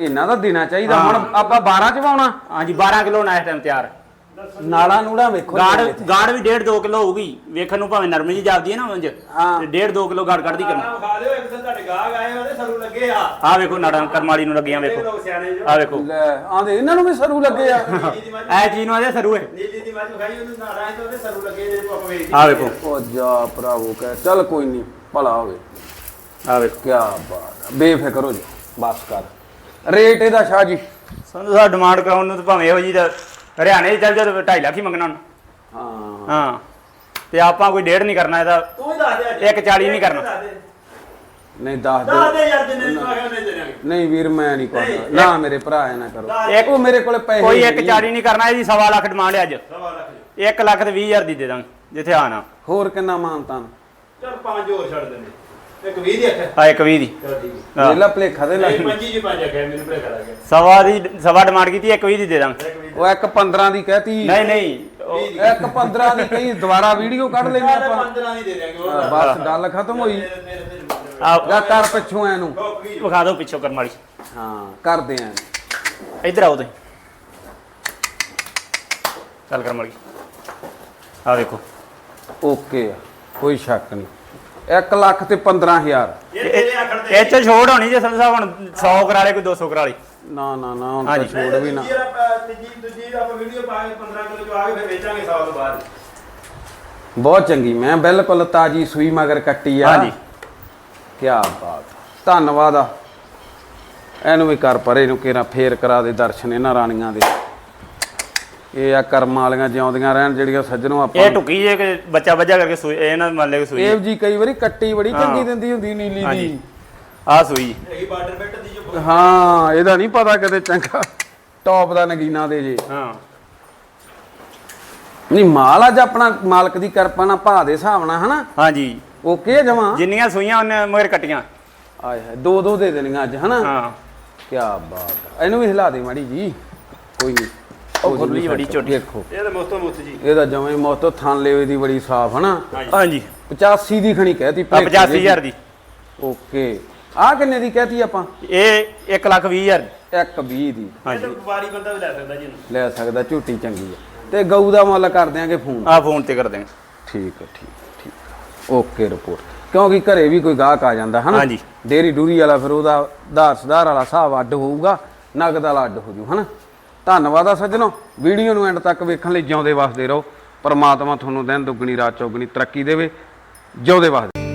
Speaker 1: ਇਹਨਾਂ ਦਾ ਦੇਣਾ ਚਾਹੀਦਾ ਹੁਣ ਆਪਾਂ 12 ਚ ਪਾਉਣਾ
Speaker 2: ਹਾਂਜੀ 12 ਕਿਲੋ ਨਾ ਇਸ ਟਾਈਮ ਤਿਆਰ।
Speaker 1: ਨਾਲਾ ਨੂੜਾ ਵੇਖੋ
Speaker 2: ਗਾੜ। ਗਾੜ ਵੀ 1.5 2 ਕਿਲੋ ਹੋਊਗੀ। ਵੇਖਣ ਨੂੰ ਭਾਵੇਂ ਨਰਮੀ ਜੀ ਜਾਪਦੀ ਹੈ ਨਾ ਉਂਝ। ਤੇ 1.5 2 ਕਿਲੋ ਗਾੜ ਕੱਢਦੀ ਕਰਨਾ।
Speaker 3: ਖਾਣਾ ਖਾ ਲਿਓ ਇੱਕ ਦਿਨ ਤੁਹਾਡੇ ਗਾਹਕ ਆਏ ਉਹਦੇ ਸਰੂ ਲੱਗੇ ਆ।
Speaker 2: ਵੇਖੋ ਨਾੜਾਂ ਕਰਮਾਲੀ ਨੂੰ ਲੱਗੀਆਂ ਵੇਖੋ।
Speaker 3: ਜੋ।
Speaker 2: ਆਹ ਵੇਖੋ।
Speaker 1: ਲੈ ਆਂਦੇ ਇਹਨਾਂ ਨੂੰ ਵੀ ਸਰੂ ਲੱਗੇ ਆ।
Speaker 3: ਦੀ
Speaker 2: ਐ ਚੀਜ਼ ਨੂੰ ਆਦੇ ਸਰੂ ਹੈ
Speaker 3: ਨੀਲੀ ਦੀ ਮੱਝ ਖਾਈ ਉਹਨੂੰ ਨਾੜਾਂ ਤੇ ਉਹਦੇ ਸਰੂ ਲੱਗੇ ਜਿਹੜੇ ਆਪਾਂ ਵੇਚਦੇ
Speaker 2: ਆਹ ਵੇਖੋ।
Speaker 1: ਉਹ ਜਾ ਭਰਾਵੋ ਕਹਿ ਚੱਲ ਕੋਈ ਨਹੀਂ ਭਲਾ ਹੋਵੇ।
Speaker 2: ਆਹ ਵੇਖੋ।
Speaker 1: ਕੀ ਬਾਤ ਆ। ਬੇਫਿਕਰ ਹੋ ਜਾ ਬਸ ਕਰ। ਰੇਟ ਇਹਦਾ ਸ਼ਾਹ ਜੀ।
Speaker 2: ਸੰਧੂ ਸਾਹਿਬ ਡਿਮਾਂਡ ਕਰਾਉਣ ਨੂੰ ਤਾਂ ਭਾਵੇਂ ਇਹੋ ਜੀ ਤਾਂ ਹਰਿਆਣੇ 'ਚ ਚੱਲ ਜਾ 2.5 ਲੱਖ ਹੀ ਮੰਗਣਾ ਉਹਨੂੰ।
Speaker 1: ਹਾਂ
Speaker 2: ਹਾਂ ਤੇ ਆਪਾਂ ਕੋਈ ਡੇਢ ਨਹੀਂ ਕਰਨਾ ਇਹਦਾ
Speaker 3: ਤੂੰ ਹੀ ਦੱਸ ਦੇ ਅੱਜ।
Speaker 2: ਇੱਕ ਚਾਲੀ ਨਹੀਂ ਕਰਨਾ।
Speaker 3: ਦੱਸ ਦੇ।
Speaker 1: ਨਹੀਂ ਦੱਸ
Speaker 3: ਦੱਸ
Speaker 1: ਦੇ
Speaker 3: ਦੇ ਯਾਰ ਜਿੰਨੇ ਨੂੰ ਆਖਿਆ ਉਹਨੇ ਦੇ ਦਿਆਂਗੇ
Speaker 1: ਨਹੀਂ ਵੀਰ ਮੈਂ ਨਹੀਂ
Speaker 3: ਨਹੀਂ,
Speaker 1: ਕਰਦਾ ਨਾ ਮੇਰੇ ਭਰਾ ਇਹ ਨਾ ਕਰੋ
Speaker 2: ਇੱਕ-
Speaker 1: ਉਹ ਮੇਰੇ ਕੋਲੇ ਪੈਸੇ
Speaker 2: ਕੋਈ ਇੱਕ
Speaker 1: ਨਹੀਂ।
Speaker 2: 40 ਨਹੀਂ ਕਰਨਾ ਇਹਦੀ ਸਵਾ ਲੱਖ ਡਿਮਾਂਡ ਹੈ ਅੱਜ
Speaker 3: ਸਵਾ ਲੱਖ ਜੀ।
Speaker 2: 1 ਲੱਖ ਤੇ 20 ਹਜ਼ਾਰ ਦੀ ਦੇ ਦਾਂਗੇ ਜਿੱਥੇ ਆਣਾ
Speaker 1: ਹੋਰ ਕਿੰਨਾ ਮਾਨਤਾ
Speaker 3: ਚੱਲ ਪੰਜ ਹੋਰ ਛੱਡ ਦਿੰਦੇ ਇੱਕ 20 ਦੀ ਅੱਖ।
Speaker 2: ਆ ਇੱਕ 20 ਦੀ।
Speaker 3: ਚਲ ਠੀਕ ਹੈ।
Speaker 2: ਹਾਂ।
Speaker 1: ਵੇਲਾ ਭਲੇਖਾ ਦੇ
Speaker 3: ਨਹੀਂ
Speaker 1: ਲੱਗ
Speaker 3: ਪੰਜੀ ਜੀ ਪੰਜ ਅੱਖੇ ਮੈਨੂੰ ਭੇਖਾ ਲੱਗ ਗਿਆ।
Speaker 2: ਸਵਾ ਦੀ ਸਵਾ ਡਿਮਾਂਡ ਕੀਤੀ ਇੱਕ 20 ਦੀ ਦੇ ਦਾਂਗੇ।
Speaker 3: ਇੱਕ 20
Speaker 1: ਉਹ ਇੱਕ 15 ਦੀ ਕਹਿਤੀ।
Speaker 2: ਨਹੀਂ ਨਹੀਂ ਉਹ-
Speaker 1: ਇੱਕ 15 ਦੀ ਕਹੀ ਦੁਬਾਰਾ ਵੀਡੀਓ ਕੱਢ ਲੈਣੀ ਆਪਾਂ।
Speaker 3: 15 ਦੀ ਦੇ ਦਿਆਂਗੇ ਉਹ
Speaker 1: ਹਾਂ, ਬਸ ਗੱਲ ਖਤਮ ਹੋਈ।
Speaker 3: ਮੇਰੇ ਮੇਰੇ ਤੇ
Speaker 2: ਆ
Speaker 1: ਜਾਂ ਕਰ ਪਿੱਛੋਂ ਇਹਨੂੰ।
Speaker 2: ਵਿਖਾ ਦਿਓ ਪਿੱਛੋਂ ਕਰਮ ਵਾਲੀ।
Speaker 1: ਹਾਂ ਕਰਦੇ ਆਂ।
Speaker 2: ਇੱਧਰ ਆਓ ਤੁਸੀਂ। ਚੱਲ ਕਰਮ ਵਾਲੀ। ਆ ਵੇਖੋ।
Speaker 1: ਓਕੇ ਆ, ਕੋਈ ਸ਼ੱਕ ਨਹੀਂ। 1 ਲੱਖ ਤੇ 15000
Speaker 3: ਇਹ ਤੇਰੇ ਆਖਣ ਤੇ
Speaker 2: ਇਹ ਚ ਛੋੜ ਹੋਣੀ ਜੇ ਸੰਧੂ ਸਾਹਿਬ ਹੁਣ 100 ਕਰਾ ਲੇ ਕੋਈ 200 ਕਰਾ ਲੇ
Speaker 1: ਨਾ ਨਾ ਨਾ ਹੁਣ ਤਾਂ
Speaker 2: ਹਾਂਜੀ।
Speaker 1: ਛੋੜ ਵੀ ਨਾ।
Speaker 3: ਦੂਜੀ ਆਪਾਂ- ਤੀਜੀ ਦੂਜੀ ਆਪਾਂ ਵੀਡੀਓ ਪਾ ਕੇ 15 ਕਿਲੋ ਚ ਆ ਕੇ ਫਿਰ ਵੇਚਾਂਗੇ ਸਾਲ ਤੋਂ ਬਾਅਦ।
Speaker 1: ਬਹੁਤ ਚੰਗੀ ਮੈਂ ਬਿਲਕੁਲ ਤਾਜੀ ਸੂਈ ਮਗਰ ਕੱਟੀ ਆ।
Speaker 2: ਹਾਂਜੀ।
Speaker 1: ਕੀ ਬਾਤ। ਧੰਨਵਾਦ ਆ। ਇਹਨੂੰ ਵੀ ਕਰ ਪਰੇ ਨੂੰ ਕਿਰਾ ਫੇਰ ਕਰਾ ਦੇ ਦਰਸ਼ਨ ਇਹਨਾਂ ਰਾਣੀਆਂ ਦੇ। ਇਹ ਆ ਕਰਮਾਂ ਵਾਲੀਆਂ ਜਿਉਂਦੀਆਂ ਰਹਿਣ ਜਿਹੜੀਆਂ ਸੱਜਣੋਂ ਆਪਾਂ
Speaker 2: ਇਹ ਟੁਕੀ ਜੇ ਕਿ ਬੱਚਾ ਬੱਜਾ ਕਰਕੇ ਸੂਈ ਇਹ ਨਾ ਮੰਨ ਲੈ ਕਿ ਸੂਈ
Speaker 1: ਇਹ ਜੀ ਕਈ ਵਾਰੀ ਕੱਟੀ ਬੜੀ ਚੰਗੀ। ਦਿੰਦੀ ਹੁੰਦੀ ਨੀਲੀ ਦੀ।
Speaker 2: ਆ ਸੂਈ।
Speaker 3: ਹੈਗੀ ਬਾਰਡਰ ਬੈਟ ਦੀ ਜੋ
Speaker 1: ਹਾਂ ਇਹਦਾ ਨਹੀਂ ਪਤਾ ਕਿਤੇ ਚੰਗਾ। ਟੌਪ ਦਾ ਨਗੀਨਾ ਦੇ ਜੇ।
Speaker 2: ਹਾਂ।
Speaker 1: ਨਹੀਂ ਮਾਲ ਅੱਜ ਆਪਣਾ ਮਾਲਕ ਦੀ ਕਿਰਪਾ ਨਾਲ ਭਾ ਦੇ ਹਿਸਾਬ ਨਾਲ ਹਨਾ?
Speaker 2: ਹਾਂਜੀ।
Speaker 1: ਓਕੇ ਜਮਾ?
Speaker 2: ਜਿੰਨੀਆਂ ਸੂਈਆਂ ਉਹਨੇ ਮਗਰ ਕੱਟੀਆਂ।
Speaker 1: ਆਏ ਹਾਏ ਦੋ ਦੋ ਦੇ ਦੇਣੀਆਂ ਅੱਜ ਹਨਾ?
Speaker 2: ਹਾਂ।
Speaker 1: ਕੀ ਬਾਤ। ਇਹਨੂੰ ਵੀ ਹਿਲਾ ਦੇ ਮਾੜੀ ਜੀ। ਕੋਈ ਨਹੀਂ।
Speaker 2: ਉਹ ਖੁਰਲੀ ਬੜੀ ਝੋਟੀ।
Speaker 1: ਦੇਖੋ।
Speaker 3: ਇਹ ਤਾਂ ਮੁਸਤੋ ਮੁਸਤ ਜੀ।
Speaker 1: ਇਹਦਾ ਜਵੇਂ ਮੋਤੋ ਥਾਨ ਲੈਵੇ ਦੀ ਬੜੀ ਸਾਫ਼ ਹਨਾ?
Speaker 2: ਹਾਂਜੀ।
Speaker 1: 85 ਦੀ ਖਣੀ ਕਹਿਤੀ
Speaker 2: ਆ 85000 ਦੀ
Speaker 1: ਓਕੇ। ਆ ਕਿੰਨੇ ਦੀ ਕਹਿਤੀ ਆਪਾਂ?
Speaker 2: ਇਹ 1 ਲੱਖ 20 ਹਜ਼ਾਰ
Speaker 1: 120 ਦੀ।
Speaker 3: ਇਹ
Speaker 2: ਹਾਂਜੀ।
Speaker 3: ਤਾਂ ਵਪਾਰੀ ਬੰਦਾ ਵੀ ਲੈ ਸਕਦਾ ਜੀ ਇਹਨੂੰ।
Speaker 1: ਲੈ ਸਕਦਾ ਝੂਟੀ ਚੰਗੀ ਆ। ਤੇ ਗਊ ਦਾ ਮੁੱਲ ਕਰ ਦਿਆਂਗੇ ਫੋਨ?
Speaker 2: ਆ ਫੋਨ ਤੇ ਕਰ
Speaker 1: ਠੀਕ ਹੈ ਠੀਕ ਠੀਕ। ਓਕੇ ਰਿਪੋਰਟ ਕਿਉਂਕਿ ਘਰੇ ਵੀ ਕੋਈ ਗਾਹਕ ਆ ਜਾਂਦਾ ਹਨਾ?
Speaker 2: ਹਾਂਜੀ।
Speaker 1: ਡੇਰੀ ਡੂਰੀ ਵਾਲਾ ਫਿਰ ਉਹਦਾ ਧਾਰ ਸੁਧਾਰ ਵਾਲਾ ਹਿਸਾਬ ਅੱਡ ਹੋਊਗਾ ਨਗਦ ਵਾਲਾ ਅੱਡ ਹੋ ਜੂ ਹਨਾ? ਧੰਨਵਾਦ ਆ ਸੱਜਣੋ। ਵੀਡੀਓ ਨੂੰ ਐਂਡ ਤੱਕ ਵੇਖਣ ਲਈ ਜਿਉਂਦੇ ਵਸਦੇ ਰਹੋ। ਪਰਮਾਤਮਾ ਤੁਹਾਨੂੰ ਦਿਨ ਦੁੱਗਣੀ, ਰਾਤ ਚੌਗਣੀ ਤਰੱਕੀ ਦੇਵੇ। ਜਿਉਂਦੇ ਵਸਦੇ